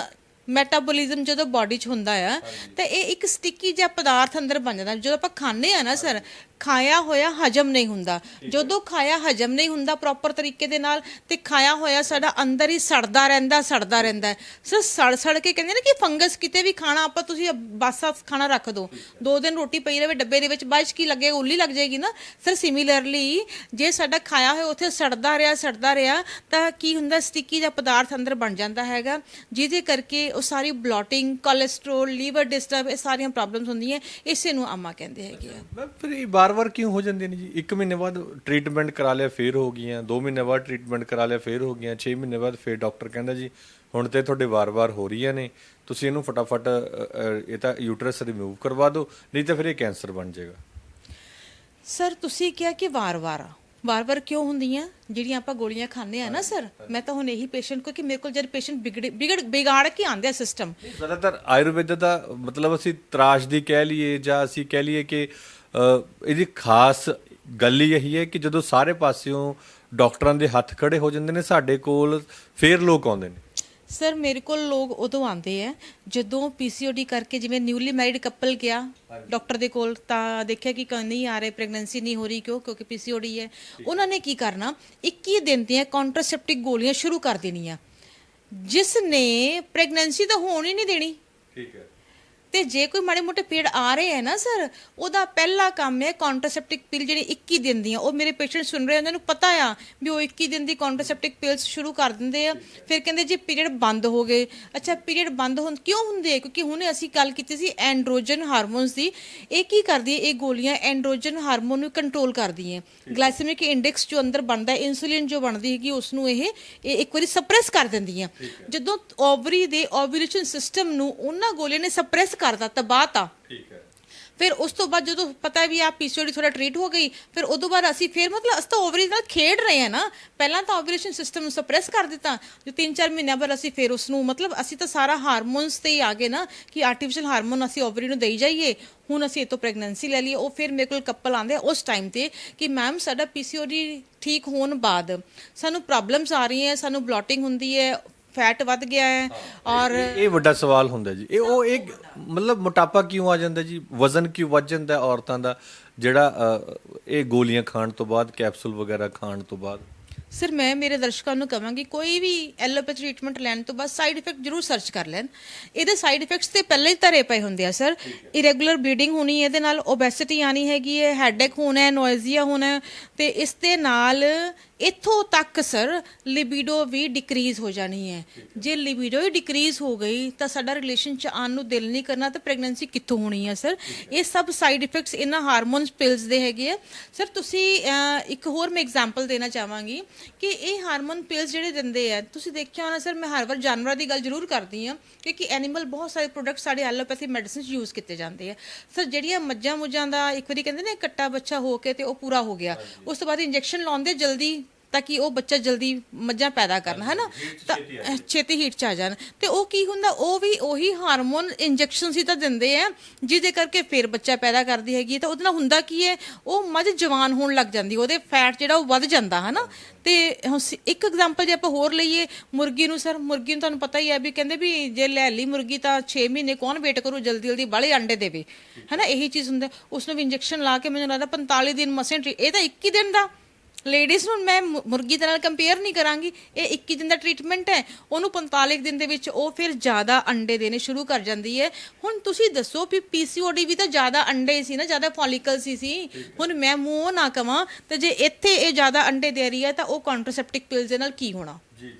[SPEAKER 2] ਮੈਟਾਬੋਲਿਜ਼ਮ ਜਦੋਂ ਬਾਡੀ 'ਚ ਹੁੰਦਾ ਆ, ਤਾਂ ਇਹ ਇੱਕ ਸਟਿੱਕੀ ਜਿਹਾ ਪਦਾਰਥ ਅੰਦਰ ਬਣ ਜਾਂਦਾ। ਜਦੋਂ ਆਪਾਂ ਖਾਂਦੇ ਆ ਨਾ ਸਰ ਖਾਇਆ ਹੋਇਆ ਹਜਮ ਨਹੀਂ ਹੁੰਦਾ। ਜਦੋਂ ਖਾਇਆ ਹਜਮ ਨਹੀਂ ਹੁੰਦਾ ਪ੍ਰੋਪਰ ਤਰੀਕੇ ਦੇ ਨਾਲ ਤੇ ਖਾਇਆ ਹੋਇਆ ਸਾਡਾ ਅੰਦਰ ਹੀ ਸੜਦਾ ਰਹਿੰਦਾ ਸੜਦਾ ਰਹਿੰਦਾ। ਸਰ ਸੜ ਸੜ ਕੇ ਕਹਿੰਦੇ ਨੇ ਕਿ ਫੰਗਸ ਕਿਤੇ ਵੀ ਖਾਣਾ ਆਪਾਂ ਤੁਸੀਂ ਬਾਸਾ ਖਾਣਾ ਰੱਖ ਦਿਓ ਦੋ ਦਿਨ ਰੋਟੀ ਪਈ ਰਵੇ ਡੱਬੇ ਦੇ ਵਿੱਚ ਬਾਅਦ ਕੀ ਲੱਗੇਗਾ ਉੱਲੀ ਲੱਗ ਜਾਏਗੀ ਨਾ? ਸਰ ਸਿਮਿਲਰਲੀ ਜੇ ਸਾਡਾ ਖਾਇਆ ਹੋਇਆ ਉੱਥੇ ਸੜਦਾ ਰਿਹਾ ਸੜਦਾ ਰਿਹਾ ਤਾਂ ਕੀ ਹੁੰਦਾ ਸਟਿੱਕੀ ਜਿਹਾ ਪਦਾਰਥ ਅੰਦਰ ਬਣ ਜਾਂਦਾ ਹੈਗਾ ਜਿਹਦੇ ਕਰਕੇ ਉਹ ਸਾਰੀ ਬਲੋਟਿੰਗ ਕੋਲੇਸਟ੍ਰੋਲ ਲੀਵਰ ਡਿਸਟਰਬ ਇਹ ਸਾਰੀਆਂ ਪ੍ਰੋਬਲਮਸ ਹੁੰਦੀਆਂ ਇਸੇ ਨੂੰ ਆਮਾ ਕਹਿੰਦੇ ਹੈਗੇ ਆ।
[SPEAKER 1] ਮੈਂ ਫਿਰ ਇਹ ਵਾਰ-ਵਾਰ ਕਿਉਂ ਹੋ ਜਾਂਦੇ ਨੇ ਜੀ? 1 ਮਹੀਨੇ ਬਾਅਦ ਟ੍ਰੀਟਮੈਂਟ ਕਰਾ ਲਿਆ ਫੇਰ ਹੋ ਗਈਆਂ। 2 ਮਹੀਨੇ ਬਾਅਦ ਟ੍ਰੀਟਮੈਂਟ ਕਰਾ ਲਿਆ ਫੇਰ ਹੋ ਗਈਆਂ। 6 ਮਹੀਨੇ ਬਾਅਦ ਫੇਰ ਡਾਕਟਰ ਕਹਿੰਦਾ ਜੀ ਹੁਣ ਤੇ ਤੁਹਾਡੇ ਵਾਰ-ਵਾਰ ਹੋ ਰਹੀਆਂ ਨੇ। ਤੁਸੀਂ ਇਹਨੂੰ ਫਟਾਫਟ ਇਹ ਤਾਂ ਯੂਟਰਸ ਰਿਮੂਵ ਕਰਵਾ ਦਿਓ ਨਹੀਂ ਤਾਂ ਫਿਰ ਇਹ ਕੈਂਸਰ ਬਣ ਜਾਏਗਾ।
[SPEAKER 2] ਸਰ ਤੁਸੀਂ ਕਿਹਾ ਕਿ ਵਾਰ-ਵਾਰ ਵਾਰ-ਵਾਰ ਕਿਉਂ ਹੁੰਦੀਆਂ? ਜਿਹੜੀਆਂ ਆਪਾਂ ਗੋਲੀਆਂ ਖਾਂਦੇ ਆ ਨਾ ਸਰ ਮੈਂ ਤਾਂ ਹੁਣ ਇਹੀ ਪੇਸ਼ੈਂਟ ਕੋ ਕਿ ਮੇਰੇ ਕੋਲ ਜਦ ਪੇਸ਼ੈਂਟ ਵਿਗੜ ਵਿਗੜ ਵਿਗਾੜ ਕੇ ਆਂਦੇ ਆ ਸਿਸਟਮ
[SPEAKER 1] ਜ਼ਿਆਦਾਤਰ ਆਯੁਰਵੇਦ ਦਾ ਮਤਲਬ ਅਸੀਂ ਤਰਾਸ਼ ਦੀ ਕਹਿ ਲਈਏ ਜਾਂ ਅਸੀਂ ਕਹਿ ਲਈਏ ਕਿ ਇਹਦੀ ਖਾਸ ਗੱਲ ਹੀ ਇਹੀ ਹੈ ਕਿ ਜਦੋਂ ਸਾਰੇ ਪਾਸਿਓਂ ਡਾਕਟਰਾਂ ਦੇ ਹੱਥ ਖੜੇ ਹੋ ਜਾਂਦੇ ਨੇ ਸਾਡੇ ਕੋਲ ਫੇਰ ਲੋਕ ਆਉਂਦੇ ਨੇ।
[SPEAKER 2] ਸਰ ਮੇਰੇ ਕੋਲ ਲੋਕ ਉਦੋਂ ਆਉਂਦੇ ਆ ਜਦੋਂ ਪੀਸੀਓਡੀ ਕਰਕੇ ਜਿਵੇਂ ਨਿਊਲੀ ਮੈਰਿਡ ਕਪਲ ਗਿਆ ਡਾਕਟਰ ਦੇ ਕੋਲ ਤਾਂ ਦੇਖਿਆ ਕਿ ਨਹੀਂ ਆ ਰਹੇ ਪ੍ਰੈਗਨੈਂਸੀ ਨਹੀਂ ਹੋ ਰਹੀ ਕਿਉਂ? ਕਿਉਂਕਿ ਪੀਸੀਓਡੀ ਹੈ ਉਹਨਾਂ ਨੇ ਕੀ ਕਰਨਾ? 21 ਦਿਨ ਦੀਆਂ ਕੰਟਰਾਸੈਪਟਿਵ ਗੋਲੀਆਂ ਸ਼ੁਰੂ ਕਰ ਦੇਣੀਆਂ। ਜਿਸ ਨੇ ਪ੍ਰੈਗਨੈਂਸੀ ਤਾਂ ਹੋਣ ਹੀ ਨਹੀਂ ਦੇਣੀ।
[SPEAKER 1] ਠੀਕ ਹੈ
[SPEAKER 2] ਤੇ ਜੇ ਕੋਈ ਮਾੜੇ ਮੋਟੇ ਪੀੜ ਆ ਰਹੇ ਹੈ ਨਾ ਸਰ ਉਹਦਾ ਪਹਿਲਾ ਕੰਮ ਹੈ ਕੰਟਰਾਸੈਪਟਿਕ ਪਿਲ ਜਿਹੜੀ 21 ਦਿਨ ਦੀਆਂ ਉਹ ਮੇਰੇ ਪੇਸ਼ੈਂਟ ਸੁਣ ਰਹੇ ਉਹਨਾਂ ਨੂੰ ਪਤਾ ਆ ਵੀ ਉਹ 21 ਦਿਨ ਦੀ ਕੰਟਰਾਸੈਪਟਿਕ ਪਿਲਸ ਸ਼ੁਰੂ ਕਰ ਦਿੰਦੇ ਆ। ਫਿਰ ਕਹਿੰਦੇ ਜੀ ਪੀਰੀਅਡ ਬੰਦ ਹੋ ਗਏ। ਅੱਛਾ ਪੀਰੀਅਡ ਬੰਦ ਹੋਣ ਕਿਉਂ ਹੁੰਦੇ ਆ? ਕਿਉਂਕਿ ਹੁਣੇ ਅਸੀਂ ਗੱਲ ਕੀਤੀ ਸੀ ਐਂਡਰੋਜਨ ਹਾਰਮੋਨਸ ਦੀ। ਇਹ ਕੀ ਕਰਦੀ ਹੈ? ਇਹ ਗੋਲੀਆਂ ਐਂਡਰੋਜਨ ਹਾਰਮੋਨ ਨੂੰ ਕੰਟਰੋਲ ਕਰਦੀਆਂ ਗਲਾਈਸੈਮਿਕ ਇੰਡੈਕਸ ਜੋ ਅੰਦਰ ਬਣਦਾ ਹੈ ਇਨਸੂਲਿਨ ਜੋ ਬਣਦੀ ਹੈਗੀ ਉਸ ਨੂੰ ਇਹ ਇਹ ਇੱਕ ਵਾਰੀ ਸਪਰੈਸ ਕਰ ਦਿੰਦੀਆਂ ਜਦੋਂ ਓਵਰੀ ਦੇ ਓਵੂਲੇਸ਼ਨ ਸਿਸਟਮ ਨੂੰ ਉਹਨਾਂ ਗੋਲੀਆਂ ਨੇ ਸਪਰੈਸ ਕਰਦਾ ਤਬਾਤਾ
[SPEAKER 1] ਠੀਕ ਹੈ।
[SPEAKER 2] ਫਿਰ ਉਸ ਤੋਂ ਬਾਅਦ ਜਦੋਂ ਪਤਾ ਵੀ ਆ ਪੀਸੀਓਡੀ ਥੋੜਾ ਟ੍ਰੀਟ ਹੋ ਗਈ ਫਿਰ ਉਦੋਂ ਬਾਅਦ ਅਸੀਂ ਫਿਰ ਮਤਲਬ ਅਸੀਂ ਤਾਂ ਓਵਰੀ ਨਾਲ ਖੇਡ ਰਹੇ ਆ ਨਾ। ਪਹਿਲਾਂ ਤਾਂ ਓਵੂਲੇਸ਼ਨ ਸਿਸਟਮ ਨੂੰ ਸਪਰੈਸ ਕਰ ਦਿੱਤਾ। ਜੋ 3-4 ਮਹੀਨਿਆਂ ਬਾਅਦ ਅਸੀਂ ਫਿਰ ਉਸ ਨੂੰ ਮਤਲਬ ਅਸੀਂ ਤਾਂ ਸਾਰਾ ਹਾਰਮੋਨਸ ਤੇ ਹੀ ਆ ਗਏ ਨਾ ਕਿ ਆਰਟੀਫੀਸ਼ੀਅਲ ਹਾਰਮੋਨ ਅਸੀਂ ਓਵਰੀ ਨੂੰ ਦੇਈ ਜਾਈਏ। ਹੁਣ ਅਸੀਂ ਇਹ ਤੋਂ ਪ੍ਰੈਗਨੈਂਸੀ ਲੈ ਲਈਏ। ਉਹ ਫਿਰ ਮੇਰੇ ਕੋਲ ਕਪਲ ਆਂਦੇ ਉਸ ਟਾਈਮ ਤੇ ਕਿ ਮੈਮ ਸਾਡਾ ਪੀਸੀਓਡੀ ਠੀਕ ਹੋਣ ਬਾਅਦ ਸਾਨੂੰ ਪ੍ਰੋਬਲਮਸ ਆ ਰਹੀਆਂ ਸਾਨੂੰ ਬਲੋਟਿੰਗ ਹੁੰਦੀ ਹੈ ਫੈਟ ਵੱਧ ਗਿਆ ਹੈ ਔਰ
[SPEAKER 1] ਇਹ ਵੱਡਾ ਸਵਾਲ ਹੁੰਦਾ ਜੀ। ਇਹ ਉਹ ਇੱਕ ਮਤਲਬ ਮੋਟਾਪਾ ਕਿਉਂ ਆ ਜਾਂਦਾ ਜੀ? ਵਜ਼ਨ ਕਿਉਂ ਵੱਧ ਜਾਂਦਾ ਔਰਤਾਂ ਦਾ? ਜਿਹੜਾ ਅ, ਇਹ ਗੋਲੀਆਂ ਖਾਣ ਤੋਂ ਬਾਅਦ ਕੈਪਸੂਲ ਵਗੈਰਾ ਖਾਣ ਤੋਂ ਬਾਅਦ?
[SPEAKER 2] ਸਰ ਮੈਂ ਮੇਰੇ ਦਰਸ਼ਕਾਂ ਨੂੰ ਕਹਾਂਗੀ ਕੋਈ ਵੀ ਐਲੋਪੈਥੀ ਟ੍ਰੀਟਮੈਂਟ ਲੈਣ ਤੋਂ ਬਾਅਦ ਸਾਈਡ ਇਫੈਕਟ ਜ਼ਰੂਰ ਸਰਚ ਕਰ ਲੈਣ। ਇਹਦੇ ਸਾਈਡ ਇਫੈਕਟਸ ਤੇ ਪਹਿਲਾਂ ਹੀ ਧਰੇ ਪਏ ਹੁੰਦੇ ਆ ਸਰ। ਇਰੈਗੂਲਰ ਬਲੀਡਿੰਗ ਹੋਣੀ ਇਹਦੇ ਨਾਲ ਓਬੈਸਿਟੀ ਆਣੀ ਹੈਗੀ ਹੈ ਹੈਡੇਕ ਹੋਣਾ ਹੈ ਨੋਇਜ਼ੀਆ ਹੋਣਾ ਹੈ ਤੇ ਇਸ ਦੇ ਨਾਲ ਇੱਥੋਂ ਤੱਕ ਸਰ ਲਿਬਿਡੋ ਵੀ ਡਿਕਰੀਜ਼ ਹੋ ਜਾਣੀ ਹੈ। ਜੇ ਲਿਬਿਡੋ ਹੀ ਡਿਕਰੀਜ਼ ਹੋ ਗਈ ਤਾਂ ਸਾਡਾ ਰਿਲੇਸ਼ਨ ਚ ਆਉਣ ਨੂੰ ਦਿਲ ਨਹੀਂ ਕਰਨਾ ਤਾਂ ਪ੍ਰੈਗਨੈਂਸੀ ਕਿੱਥੋਂ ਹੋਣੀ ਹੈ ਸਰ? ਇਹ ਸਭ ਸਾਈਡ ਇਫੈਕਟਸ ਇਹਨਾਂ ਹਾਰਮੋਨਸ ਪਿਲਸ ਦੇ ਹੈਗੇ ਆ। ਸਰ ਤੁਸੀਂ ਇੱਕ ਹੋਰ ਮੈਂ ਐਗਜ਼ਾਮਪਲ ਦੇਣਾ ਚਾਹਾਂਗੀ ਕਿ ਇਹ ਹਾਰਮੋਨ ਪਿਲਸ ਜਿਹੜੇ ਦਿੰਦੇ ਆ, ਤੁਸੀਂ ਦੇਖਿਆ ਹੋਣਾ ਸਰ, ਮੈਂ ਹਰ ਵਾਰ ਜਾਨਵਰਾਂ ਦੀ ਗੱਲ ਜ਼ਰੂਰ ਕਰਦੀ ਹਾਂ ਕਿਉਂਕਿ ਐਨੀਮਲ ਬਹੁਤ ਸਾਰੇ ਪ੍ਰੋਡਕਟ ਸਾਡੇ ਐਲੋਪੈਥੀ ਮੈਡੀਸਿਨ ਯੂਜ਼ ਕੀਤੇ ਜਾਂਦੇ ਆ। ਸਰ, ਜਿਹੜੀਆਂ ਮੱਝਾਂ ਮੁੱਝਾਂ ਦਾ ਇੱਕ ਵਾਰੀ ਕਹਿੰਦੇ ਨੇ ਕੱਟਾ ਬੱਚਾ ਹੋ ਕੇ ਤੇ ਉਹ ਪੂਰਾ ਹੋ ਗਿਆ। ਉਸ ਤੋਂ ਬਾਅਦ ਇੰਜੈਕਸ਼ਨ ਲਾਉਂਦੇ ਜਲਦੀ। ਤਾਂ ਕਿ ਉਹ ਬੱਚਾ ਜਲਦੀ ਮੱਝਾਂ ਪੈਦਾ ਕਰਨ ਹੈ ਨਾ ਤਾਂ ਛੇਤੀ ਹੀਟ ਚ ਆ ਜਾਣ। ਤੇ ਉਹ ਕੀ ਹੁੰਦਾ ਉਹ ਵੀ ਉਹੀ ਹਾਰਮੋਨ ਇੰਜੈਕਸ਼ਨ ਹੀ ਤਾਂ ਦਿੰਦੇ ਆ ਜਿਹਦੇ ਕਰਕੇ ਫਿਰ ਬੱਚਾ ਪੈਦਾ ਕਰਦੀ ਹੈਗੀ। ਤਾਂ ਉਹਦੇ ਨਾਲ ਹੁੰਦਾ ਕੀ ਹੈ ਉਹ ਮੱਝ ਜਵਾਨ ਹੋਣ ਲੱਗ ਜਾਂਦੀ ਉਹਦੇ ਫੈਟ ਜਿਹੜਾ ਉਹ ਵੱਧ ਜਾਂਦਾ ਹੈ ਨਾ ਤੇ ਸ- ਇੱਕ ਐਗਜ਼ਾਮਪਲ ਜੇ ਆਪਾਂ ਹੋਰ ਲਈਏ ਮੁਰਗੀ ਨੂੰ ਸਰ ਮੁਰਗੀ ਨੂੰ ਤੁਹਾਨੂੰ ਪਤਾ ਹੀ ਹੈ ਵੀ ਕਹਿੰਦੇ ਵੀ ਜੇ ਲੈ ਲਈ ਮੁਰਗੀ ਤਾਂ 6 ਮਹੀਨੇ ਕੌਣ ਵੇਟ ਕਰੂ ਜਲਦੀ ਜਲਦੀ ਬਾਲੇ ਅੰਡੇ ਦੇਵੇ ਹੈ ਨਾ ਇਹੀ ਚੀਜ਼ ਹੁੰਦਾ। ਉਸ ਨੂੰ ਵੀ ਇੰਜੈਕਸ਼ਨ ਲਾ ਕੇ ਮੈਨੂੰ ਲੱਗਦਾ 45 ਦਿਨ ਮਸੇ ਇਹ ਤਾਂ 21 ਦਿਨ ਦਾ। ਲੇਡੀਜ਼ ਨੂੰ ਮੈਂ ਮੁ- ਮੁਰਗੀ ਦੇ ਨਾਲ ਕੰਪੇਅਰ ਨਹੀਂ ਕਰਾਂਗੀ। ਇਹ 21 ਦਿਨ ਦਾ ਟ੍ਰੀਟਮੈਂਟ ਹੈ। ਉਹਨੂੰ 45 ਦਿਨ ਦੇ ਵਿੱਚ ਉਹ ਫਿਰ ਜ਼ਿਆਦਾ ਅੰਡੇ ਦੇਣੇ ਸ਼ੁਰੂ ਕਰ ਜਾਂਦੀ ਹੈ। ਹੁਣ ਤੁਸੀਂ ਦੱਸੋ ਵੀ ਪੀਸੀਓਡੀ ਵੀ ਤਾਂ ਜ਼ਿਆਦਾ ਅੰਡੇ ਸੀ ਨਾ, ਜ਼ਿਆਦਾ ਫੋਲੀਕਲਸ ਹੀ ਸੀ। ਹੁਣ ਮੈਂ ਮੂੰਹ ਨਾ ਕਵਾਂ, ਤੇ ਜੇ ਇੱਥੇ ਇਹ ਜ਼ਿਆਦਾ ਅੰਡੇ ਦੇ ਰਹੀ ਹੈ, ਤਾਂ ਉਹ ਕੰਟਰਾਸੈਪਟਿਕ ਪਿਲਸ ਦੇ ਨਾਲ ਕੀ ਹੋਣਾ?
[SPEAKER 1] ਜੀ ਜੀ।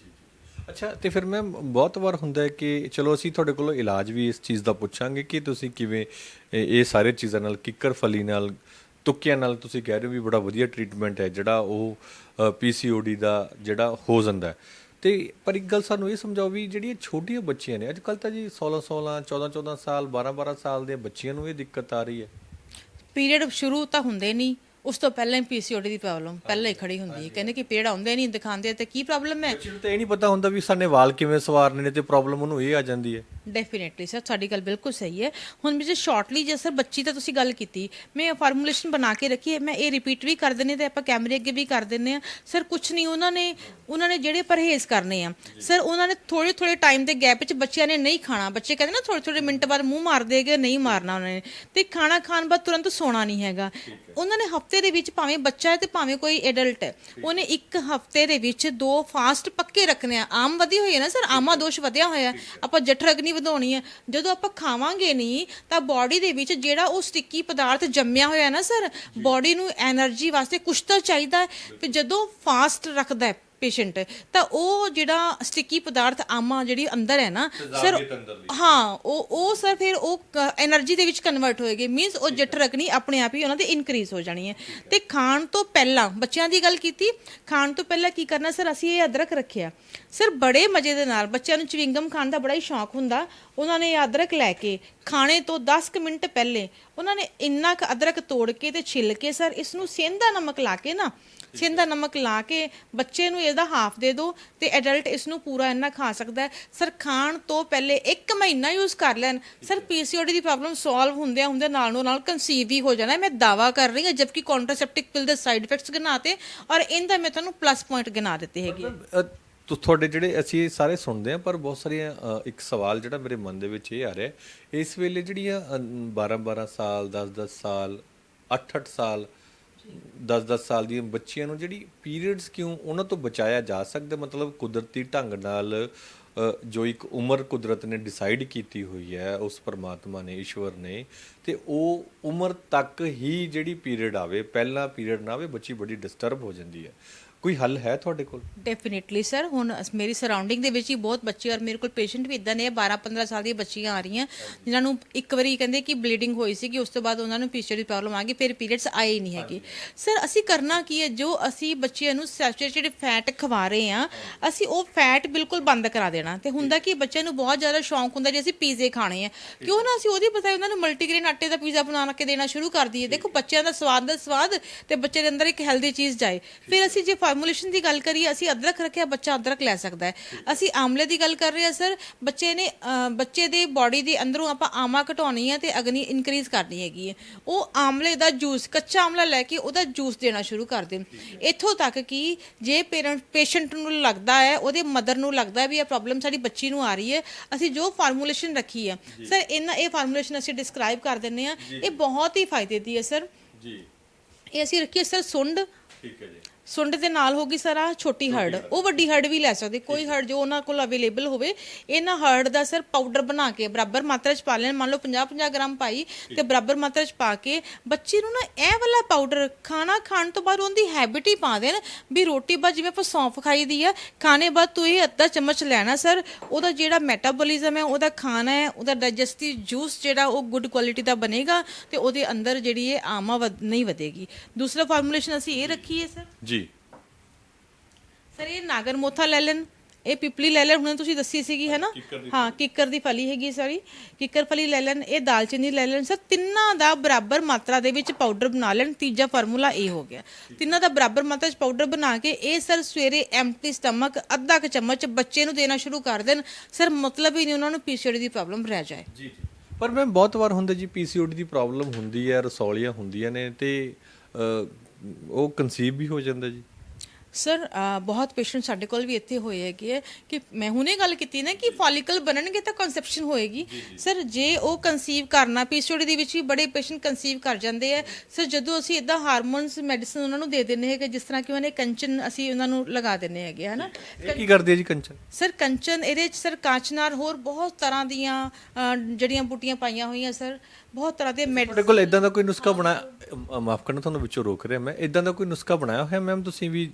[SPEAKER 1] ਅੱਛਾ, ਤੇ ਫਿਰ ਮੈਂ ਬਹੁਤ ਵਾਰ ਹੁੰਦਾ ਹੈ ਕਿ ਚਲੋ ਅਸੀਂ ਤੁਹਾਡੇ ਕੋਲੋਂ ਇਲਾਜ ਵੀ ਇਸ ਚੀਜ਼ ਦਾ ਪੁੱਛਾਂਗੇ ਕਿ ਤੁਸੀਂ ਕਿਵੇਂ ਇਹ ਇਹ ਸਾਰੇ ਚੀਜ਼ਾਂ ਨਾਲ, ਕਿੱਕਰ ਫਲੀ ਨਾਲ ਤੁੱਕਿਆਂ ਨਾਲ ਤੁਸੀਂ ਕਹਿ ਰਹੇ ਹੋ ਵੀ ਬੜਾ ਵਧੀਆ ਟ੍ਰੀਟਮੈਂਟ ਹੈ ਜਿਹੜਾ ਉਹ ਪੀਸੀਓਡੀ ਦਾ ਜਿਹੜਾ ਹੋ ਜਾਂਦਾ ਹੈ। ਤੇ ਪਰ ਇੱਕ ਗੱਲ ਸਾਨੂੰ ਇਹ ਸਮਝਾਓ ਵੀ ਜਿਹੜੀਆਂ ਛੋਟੀਆਂ ਬੱਚੀਆਂ ਨੇ ਅੱਜ ਕੱਲ ਤਾਂ ਜੀ 16 16 14 14 ਸਾਲ 12 12 ਸਾਲ ਦੇ ਬੱਚੀਆਂ ਨੂੰ ਇਹ ਦਿੱਕਤ ਆ ਰਹੀ ਹੈ।
[SPEAKER 2] ਪੀਰੀਅਡ ਸ਼ੁਰੂ ਤਾਂ ਹੁੰਦੇ ਨਹੀਂ। ਉਸ ਤੋਂ ਪਹਿਲਾਂ ਹੀ ਪੀਸੀਓਡੀ ਦੀ ਪ੍ਰੋਬਲਮ ਪਹਿਲਾਂ ਹੀ ਖੜੀ ਹੁੰਦੀ ਹੈ। ਕਹਿੰਦੇ ਕਿ ਪੀਰੀਅਡ ਆਉਂਦੇ ਨਹੀਂ ਦਿਖਾਉਂਦੇ ਤੇ ਕੀ ਪ੍ਰੋਬਲਮ ਹੈ?
[SPEAKER 1] ਬੱਚੇ ਨੂੰ ਤਾਂ ਇਹ ਨਹੀਂ ਪਤਾ ਹੁੰਦਾ ਵੀ ਸਾਡੇ ਵਾਲ ਕਿਵੇਂ ਸਵਾਰਨੇ ਨੇ ਤੇ ਪ੍ਰੋਬਲਮ ਉਹਨੂੰ ਇਹ ਆ ਜਾਂਦੀ ਹੈ।
[SPEAKER 2] ਡੈਫੀਨਿਟਲੀ ਸਰ ਤੁਹਾਡੀ ਗੱਲ ਬਿਲਕੁਲ ਸਹੀ ਹੈ। ਹੁਣ ਮੈਂ ਜੇ ਸ਼ਾਰਟਲੀ ਜੇ ਸਰ ਬੱਚੀ ਤਾਂ ਤੁਸੀਂ ਗੱਲ ਕੀਤੀ ਮੈਂ ਫਾਰਮੂਲੇਸ਼ਨ ਬਣਾ ਕੇ ਰੱਖੀ ਹੈ ਮੈਂ ਇਹ ਰਿਪੀਟ ਵੀ ਕਰ ਦਿੰਨੇ ਤੇ ਆਪਾਂ ਕੈਮਰੇ ਅੱਗੇ ਵੀ ਕਰ ਦਿੰਨੇ ਆ ਸਰ ਕੁਝ ਨਹੀਂ ਉਹਨਾਂ ਨੇ ਉਹਨਾਂ ਨੇ ਜਿਹੜੇ ਪਰਹੇਜ਼ ਕਰਨੇ ਆ ਸਰ ਉਹਨਾਂ ਨੇ ਥੋੜੇ ਥੋੜੇ ਟਾਈਮ ਦੇ ਗੈਪ ਵਿੱਚ ਬੱਚਿਆਂ ਨੇ ਨਹੀਂ ਖਾਣਾ। ਬੱਚੇ ਕਹਿੰਦੇ ਨਾ ਥੋੜੇ ਥੋੜੇ ਮਿੰਟ ਬਾਅਦ ਮੂੰਹ ਮਾਰ ਦੇਗੇ ਨਹੀਂ ਮਾਰਨਾ ਉਹਨਾਂ ਨੇ। ਤੇ ਖਾਣਾ ਖਾਣ ਬਾਅਦ ਤੁਰੰਤ ਸੋਣਾ ਨਹੀਂ ਹੈਗਾ। ਉਹਨਾਂ ਨੇ ਹਫ਼ਤੇ ਹਫ਼ਤੇ ਦੇ ਵਿੱਚ ਭਾਵੇਂ ਬੱਚਾ ਹੈ ਤੇ ਭਾਵੇਂ ਕੋਈ ਐਡਲਟ ਹੈ। ਉਹਨੇ ਇੱਕ ਹਫ਼ਤੇ ਦੇ ਵਿੱਚ ਦੋ ਫਾਸਟ ਪੱਕੇ ਰੱਖਨੇ ਆ। ਆਮ ਵਧੀ ਹੋਈ ਹੈ ਨਾ ਸਰ? ਆਮਾ ਦੋਸ਼ ਵਧਿਆ ਹੋਇਆ ਆਪਾਂ ਜਠਰ ਅਗਨੀ ਵਧਾਉਣੀ ਹੈ। ਜਦੋਂ ਆਪਾਂ ਖਾਵਾਂਗੇ ਨਹੀਂ ਤਾਂ ਬਾਡੀ ਦੇ ਵਿੱਚ ਜਿਹੜਾ ਉਹ ਸਟਿੱਕੀ ਪਦਾਰਥ ਜੰਮਿਆ ਹੋਇਆ ਨਾ ਸਰ? ਬਾਡੀ ਨੂੰ એનર્ਜੀ ਵਾਸਤੇ ਕੁਛ ਚਾਹੀਦਾ ਹੈ। ਜਦੋਂ ਫਾਸਟ ਰੱਖਦਾ ਹੈ ਪੇਸ਼ੈਂਟ ਤਾਂ ਉਹ ਜਿਹੜਾ ਸਟਿੱਕੀ ਪਦਾਰਥ ਆਮਾ ਜਿਹੜੀ ਅੰਦਰ ਹੈ ਨਾ ਸਰ ਹਾਂ ਉਹ ਉਹ ਸਰ ਫਿਰ ਉਹ એનર્ਜੀ ਦੇ ਵਿੱਚ ਕਨਵਰਟ ਹੋਏਗੀ ਮੀਨਸ ਉਹ ਜਠਰ ਰਕਣੀ ਆਪਣੇ ਆਪ ਹੀ ਉਹਨਾਂ ਦੇ ਇਨਕਰੀਜ਼ ਹੋ ਜਾਣੀ ਹੈ। ਤੇ ਖਾਣ ਤੋਂ ਪਹਿਲਾਂ ਬੱਚਿਆਂ ਦੀ ਗੱਲ ਕੀਤੀ ਖਾਣ ਤੋਂ ਪਹਿਲਾਂ ਕੀ ਕਰਨਾ ਸਰ ਅਸੀਂ ਇਹ ਅਦਰਕ ਰੱਖਿਆ। ਸਰ ਬੜੇ ਮਜ਼ੇ ਦੇ ਨਾਲ ਬੱਚਿਆਂ ਨੂੰ ਚਵਿੰਗਮ ਖਾਣ ਦਾ ਬੜਾ ਹੀ ਸ਼ੌਂਕ ਹੁੰਦਾ। ਉਹਨਾਂ ਨੇ ਅਦਰਕ ਲੈ ਕੇ ਖਾਣੇ ਤੋਂ 10 ਮਿੰਟ ਪਹਿਲੇ ਉਹਨਾਂ ਨੇ ਇੰਨਾ ਕ ਅਦਰਕ ਤੋੜ ਕੇ ਤੇ ਛਿੱਲ ਕੇ ਸਰ ਇਸ ਨੂੰ ਸੇਂਧਾ ਨਮਕ ਲਾ ਕੇ ਨਾ ਛਿੰਦਾ ਨਮਕ ਲਾ ਕੇ ਬੱਚੇ ਨੂੰ ਇਹਦਾ ਹਾਫ ਦੇ ਦਿਓ ਤੇ ਐਡਲਟ ਇਸ ਨੂੰ ਪੂਰਾ ਇੰਨਾ ਖਾ ਸਕਦਾ ਹੈ। ਸਰ ਖਾਣ ਤੋਂ ਪਹਿਲੇ 1 ਮਹੀਨਾ ਯੂਜ਼ ਕਰ ਲੈਣ। ਸਰ ਪੀਸੀਓਡੀ ਦੀ ਪ੍ਰੋਬਲਮ ਸੋਲਵ ਹੁੰਦਿਆਂ ਹੁੰਦਿਆਂ ਨਾਲ ਨੂੰ ਨਾਲ ਕਨਸੀਵ ਵੀ ਹੋ ਜਾਣਾ ਹੈ। ਮੈਂ ਦਾਵਾ ਕਰ ਰਹੀ ਹਾਂ ਜਦਕਿ ਕੰਟਰਾਸੈਪਟਿਕ ਪਿਲ ਦੇ ਸਾਈਡ ਇਫੈਕਟਸ ਗਿਨਾਤੇ ਔਰ ਇਹਦਾ ਮੈਂ ਤੁਹਾਨੂੰ ਪਲੱਸ ਪੁਆਇੰਟ ਗਿਣਾ ਦਿੱਤੇ ਹੈਗੇ
[SPEAKER 1] ਅ, ਤੁ- ਤੁਹਾਡੇ ਜਿਹੜੇ ਅਸੀਂ ਸਾਰੇ ਸੁਣਦੇ ਆ ਪਰ ਬਹੁਤ ਸਾਰੀਆਂ ਅ, ਇੱਕ ਸਵਾਲ ਜਿਹੜਾ ਮੇਰੇ ਮਨ ਦੇ ਵਿੱਚ ਇਹ ਆ ਰਿਹਾ ਹੈ, ਇਸ ਵੇਲੇ ਜਿਹੜੀਆਂ 12 12 ਸਾਲ 10 10 ਸਾਲ 8 8 ਸਾਲ 10 10 ਸਾਲ ਦੀਆਂ ਬੱਚੀਆਂ ਨੂੰ ਜਿਹੜੀ ਪੀਰੀਅਡਸ ਕਿਉਂ ਉਹਨਾਂ ਤੋਂ ਬਚਾਇਆ ਜਾ ਸਕਦਾ ਮਤਲਬ ਕੁਦਰਤੀ ਢੰਗ ਨਾਲ ਜੋ ਇੱਕ ਉਮਰ ਕੁਦਰਤ ਨੇ ਡਿਸਾਈਡ ਕੀਤੀ ਹੋਈ ਹੈ, ਉਸ ਪਰਮਾਤਮਾ ਨੇ, ਈਸ਼ਵਰ ਨੇ, ਤੇ ਉਹ ਉਮਰ ਤੱਕ ਹੀ ਜਿਹੜੀ ਪੀਰੀਅਡ ਆਵੇ, ਪਹਿਲਾ ਪੀਰੀਅਡ ਨਾ ਆਵੇ, ਬੱਚੀ ਬੜੀ ਡਿਸਟਰਬ ਹੋ ਜਾਂਦੀ ਹੈ। ਕੋਈ ਹੱਲ ਹੈ ਤੁਹਾਡੇ ਕੋਲ?
[SPEAKER 2] ਡੈਫੀਨਿਟਲੀ ਸਰ ਹੁਣ ਅਸ- ਮੇਰੀ ਸਰਾਊਂਡਿੰਗ ਦੇ ਵਿੱਚ ਹੀ ਬਹੁਤ ਬੱਚੇ ਔਰ ਮੇਰੇ ਕੋਲ ਪੇਸ਼ੈਂਟ ਵੀ ਇਦਾਂ ਨੇ 12 15 ਸਾਲ ਦੀਆਂ ਬੱਚੀਆਂ ਆ ਰਹੀਆਂ ਜਿਨ੍ਹਾਂ ਨੂੰ ਇੱਕ ਵਾਰੀ ਕਹਿੰਦੇ ਕਿ ਬਲੀਡਿੰਗ ਹੋਈ ਸੀ ਕਿ ਉਸ ਤੋਂ ਬਾਅਦ ਉਹਨਾਂ ਨੂੰ ਪੀਸੀਓਡੀ ਪ੍ਰੋਬਲਮ ਆ ਗਈ ਫਿਰ ਪੀਰੀਅਡਸ ਆਏ ਹੀ ਨਹੀਂ ਹੈਗੇ। ਸਰ ਅਸੀਂ ਕਰਨਾ ਕੀ ਹੈ? ਜੋ ਅਸੀਂ ਬੱਚਿਆਂ ਨੂੰ ਸੈਚੂਰੇਟਡ ਫੈਟ ਖਵਾ ਰਹੇ ਆ ਅਸੀਂ ਉਹ ਫੈਟ ਬਿਲਕੁਲ ਬੰਦ ਕਰਾ ਦੇਣਾ। ਤੇ ਹੁੰਦਾ ਕਿ ਬੱਚਿਆਂ ਨੂੰ ਬਹੁਤ ਜ਼ਿਆਦਾ ਸ਼ੌਂਕ ਹੁੰਦਾ ਜੀ ਅਸੀਂ ਪੀਜ਼ੇ ਖਾਣੇ ਆ। ਕਿਉਂ ਨਾ ਅਸੀਂ ਉਹਦੀ ਬਜਾਏ ਉਹਨਾਂ ਨੂੰ ਮਲਟੀਗ੍ਰੇਨ ਆਟੇ ਦਾ ਪੀਜ਼ਾ ਬਣਾ ਕੇ ਦੇਣਾ ਸ਼ੁਰੂ ਕਰ ਦਈਏ। ਦੇਖੋ ਬੱਚਿਆਂ ਦਾ ਸਵਾਦ ਦਾ ਸਵਾਦ ਤੇ ਬੱਚੇ ਦੇ ਅੰਦਰ ਇੱਕ ਹੈਲਦੀ ਚੀਜ਼ ਜਾਏ। ਫਿਰ ਅਸੀਂ ਜੇ ਫਾਰਮੂਲੇਸ਼ਨ ਦੀ ਗੱਲ ਕਰੀਏ ਅਸੀਂ ਅਦਰਕ ਰੱਖਿਆ ਬੱਚਾ ਅਦਰਕ ਲੈ ਸਕਦਾ ਹੈ। ਅਸੀਂ ਆਮਲੇ ਦੀ ਗੱਲ ਕਰ ਰਹੇ ਹਾਂ ਸਰ ਬੱਚੇ ਨੇ ਬੱਚੇ ਦੇ ਬਾਡੀ ਦੇ ਅੰਦਰੋਂ ਆਪਾਂ ਆਮਾ ਘਟਾਉਣੀ ਹੈ ਤੇ ਅਗਨੀ ਇਨਕਰੀਜ਼ ਕਰਨੀ ਹੈਗੀ ਹੈ। ਉਹ ਆਮਲੇ ਦਾ ਜੂਸ ਕੱਚਾ ਆਮਲਾ ਲੈ ਕੇ ਉਹਦਾ ਜੂਸ ਦੇਣਾ ਸ਼ੁਰੂ ਕਰ ਦੇਣ। ਇੱਥੋਂ ਤੱਕ ਕਿ ਜੇ ਪੇਰੈਂਟ ਪੇਸ਼ੈਂਟ ਨੂੰ ਲੱਗਦਾ ਹੈ ਉਹਦੇ ਮਦਰ ਨੂੰ ਲੱਗਦਾ ਹੈ ਵੀ ਇਹ ਪ੍ਰੋਬਲਮ ਸਾਡੀ ਬੱਚੀ ਨੂੰ ਆ ਰਹੀ ਹੈ ਅਸੀਂ ਜੋ ਫਾਰਮੂਲੇਸ਼ਨ ਰੱਖੀ ਹੈ ਸਰ ਇਹਨਾਂ ਇਹ ਫਾਰਮੂਲੇਸ਼ਨ ਅਸੀਂ ਡਿਸਕ੍ਰਾਈਬ ਕਰ ਦਿੰਨੇ ਆ ਇਹ ਬਹੁਤ ਹੀ ਫਾਇਦੇ ਦੀ ਹੈ ਸਰ
[SPEAKER 1] ਜੀ।
[SPEAKER 2] ਇਹ ਅਸੀਂ ਰੱਖੀਏ ਸਰ ਸੁੰਡ।
[SPEAKER 1] ਠੀਕ ਹੈ ਜੀ।
[SPEAKER 2] ਸੁੰਡ ਦੇ ਨਾਲ ਹੋਗੀ ਸਰ ਆ ਛੋਟੀ ਹਰੜ ਉਹ ਵੱਡੀ ਹਰੜ ਵੀ ਲੈ ਸਕਦੇ। ਕੋਈ ਹਰੜ ਜੋ ਉਹਨਾਂ ਕੋਲ ਅਵੇਲੇਬਲ ਹੋਵੇ ਇਹਨਾਂ ਹਰੜ ਦਾ ਸਰ ਪਾਊਡਰ ਬਣਾ ਕੇ ਬਰਾਬਰ ਮਾਤਰਾ ਚ ਪਾ ਲੈਣ। ਮੰਨ ਲਓ 50 50 ਗ੍ਰਾਮ ਪਾਈ ਤੇ ਬਰਾਬਰ ਮਾਤਰਾ ਚ ਪਾ ਕੇ ਬੱਚੇ ਨੂੰ ਨਾ ਇਹ ਵਾਲਾ ਪਾਊਡਰ ਖਾਣਾ ਖਾਣ ਤੋਂ ਬਾਅਦ ਉਹਦੀ ਹੈਬਿਟ ਹੀ ਪਾ ਦੇਣ ਵੀ ਰੋਟੀ ਬਾਅਦ ਜਿਵੇਂ ਆਪਾਂ ਸੌਂਫ ਖਾਈਦੀ ਆ ਖਾਣੇ ਬਾਅਦ ਤੂੰ ਇਹ ਅੱਧਾ ਚਮਚ ਲੈਣਾ ਸਰ ਉਹਦਾ ਜਿਹੜਾ ਮੈਟਾਬੋਲਿਜ਼ਮ ਹੈ ਉਹਦਾ ਖਾਣਾ ਹੈ ਉਹਦਾ ਡਾਈਜੈਸਟਿਵ ਜੂਸ ਜਿਹੜਾ ਉਹ ਗੁੱਡ ਕੁਆਲਿਟੀ ਦਾ ਬਣੇਗਾ ਤੇ ਉਹਦੇ ਅੰਦਰ ਜਿਹੜੀ ਇਹ ਆਮਾ ਨਹੀਂ ਵਧੇਗੀ। ਦੂਸਰਾ ਫਾਰਮੂਲੇਸ਼ਨ ਅਸੀਂ ਇਹ ਰੱਖੀ ਹੈ ਸਰ
[SPEAKER 1] ਜੀ।
[SPEAKER 2] ਸਰ ਇਹ ਨਾਗਰ ਮੋਥਾ ਲੈ ਲੈਣ। ਇਹ ਪਿਪਲੀ ਲੈ ਲੈਣ। ਹੁਣ ਤੁਸੀਂ ਦੱਸੀ ਸੀਗੀ ਹੈ ਨਾ? ਹਾਂ ਕਿੱਕਰ ਦੀ ਫਲੀ ਹੈਗੀ ਸਾਰੀ। ਕਿੱਕਰ ਫਲੀ ਲੈ ਲੈਣ ਇਹ ਦਾਲਚੀਨੀ ਲੈ ਲੈਣ। ਸਰ ਤਿੰਨਾਂ ਦਾ ਬਰਾਬਰ ਮਾਤਰਾ ਦੇ ਵਿੱਚ ਪਾਊਡਰ ਬਣਾ ਲੈਣ। ਤੀਜਾ ਫਾਰਮੂਲਾ ਇਹ ਹੋ ਗਿਆ। ਤਿੰਨਾਂ ਦਾ ਬਰਾਬਰ ਮਾਤਰਾ 'ਚ ਪਾਊਡਰ ਬਣਾ ਕੇ ਇਹ ਸਰ ਸਵੇਰੇ ਐਮਟੀ ਸਟਮਕ ਅੱਧਾ ਕੁ ਚਮਚ ਬੱਚੇ ਨੂੰ ਦੇਣਾ ਸ਼ੁਰੂ ਕਰ ਦੇਣ। ਸਰ ਮਤਲਬ ਹੀ ਨਹੀਂ ਉਹਨਾਂ ਨੂੰ ਪੀਸੀਓਡੀ ਦੀ ਪ੍ਰੋਬਲਮ ਰਹਿ ਜਾਏ।
[SPEAKER 1] ਜੀ ਪਰ ਮੈਂ ਬਹੁਤ ਵਾਰ ਹੁੰਦਾ ਜੀ ਪੀਸੀਓਡੀ ਦੀ ਪ੍ਰੋਬਲਮ ਹੁੰਦੀ ਹੈ ਰਸੌਲੀਆਂ ਹੁੰਦੀਆਂ ਨੇ ਤੇ ਉਹ ਕਨਸੀਵ ਵੀ ਹੋ ਜਾਂਦਾ ਜੀ।
[SPEAKER 2] ਸਰ ਬਹੁਤ ਪੇਸ਼ੈਂਟ ਸਾਡੇ ਕੋਲ ਵੀ ਇੱਥੇ ਹੋਏ ਹੈਗੇ ਹੈ ਕਿ ਮੈਂ ਹੁਣੇ ਗੱਲ ਕੀਤੀ ਨਾ ਕਿ ਫੋਲੀਕਲ ਬਣਨਗੇ ਤਾਂ ਕਨਸੈਪਸ਼ਨ ਹੋਏਗੀ। ਸਰ ਜੇ। ਉਹ ਕਨਸੀਵ ਕਰਨਾ ਪੀਸੀਓਡੀ ਦੇ ਵਿੱਚ ਵੀ ਬੜੇ ਪੇਸ਼ੈਂਟ ਕਨਸੀਵ ਕਰ ਜਾਂਦੇ ਆ। ਸਰ ਜਦੋਂ ਅਸੀਂ ਇਦਾਂ ਹਾਰਮੋਨਸ ਮੈਡੀਸਨ ਉਹਨਾਂ ਨੂੰ ਦੇ ਦਿੰਦੇ ਹੈਗੇ ਜਿਸ ਤਰ੍ਹਾਂ ਕਿ ਉਹਨੇ ਕੰਚਨ ਅਸੀਂ ਉਹਨਾਂ ਨੂੰ ਲਗਾ ਦਿੰਦੇ ਹੈਗੇ ਹਨਾ?
[SPEAKER 1] ਕੀ ਕਰਦੀ ਹੈ ਜੀ ਕੰਚਨ?
[SPEAKER 2] ਸਰ ਕੰਚਨ ਇਹਦੇ ਚ ਸਰ ਕਾਂਚਨਾਰ ਹੋਰ ਬਹੁਤ ਤਰ੍ਹਾਂ ਦੀਆਂ ਅ, ਜੜੀਆਂ ਬੂਟੀਆਂ ਪਾਈਆਂ ਹੋਈਆਂ ਸਰ ਬਹੁਤ ਤਰ੍ਹਾਂ ਦੇ ਮੈਡ
[SPEAKER 1] ਤੁਹਾਡੇ ਕੋਲ ਇਦਾਂ ਦਾ ਕੋਈ ਨੁਸਖਾ ਬਣਾਇਆ? ਮਾਫ ਕਰਨਾ ਤੁਹਾਨੂੰ ਵਿੱਚੋਂ ਰੋਕ ਰਿਹਾ ਮੈਂ। ਇਦਾਂ ਦਾ ਕੋਈ ਨੁਸਖਾ ਬਣਾਇਆ ਹੋਇਆ ਮੈਮ ਤੁਸੀਂ ਵੀ?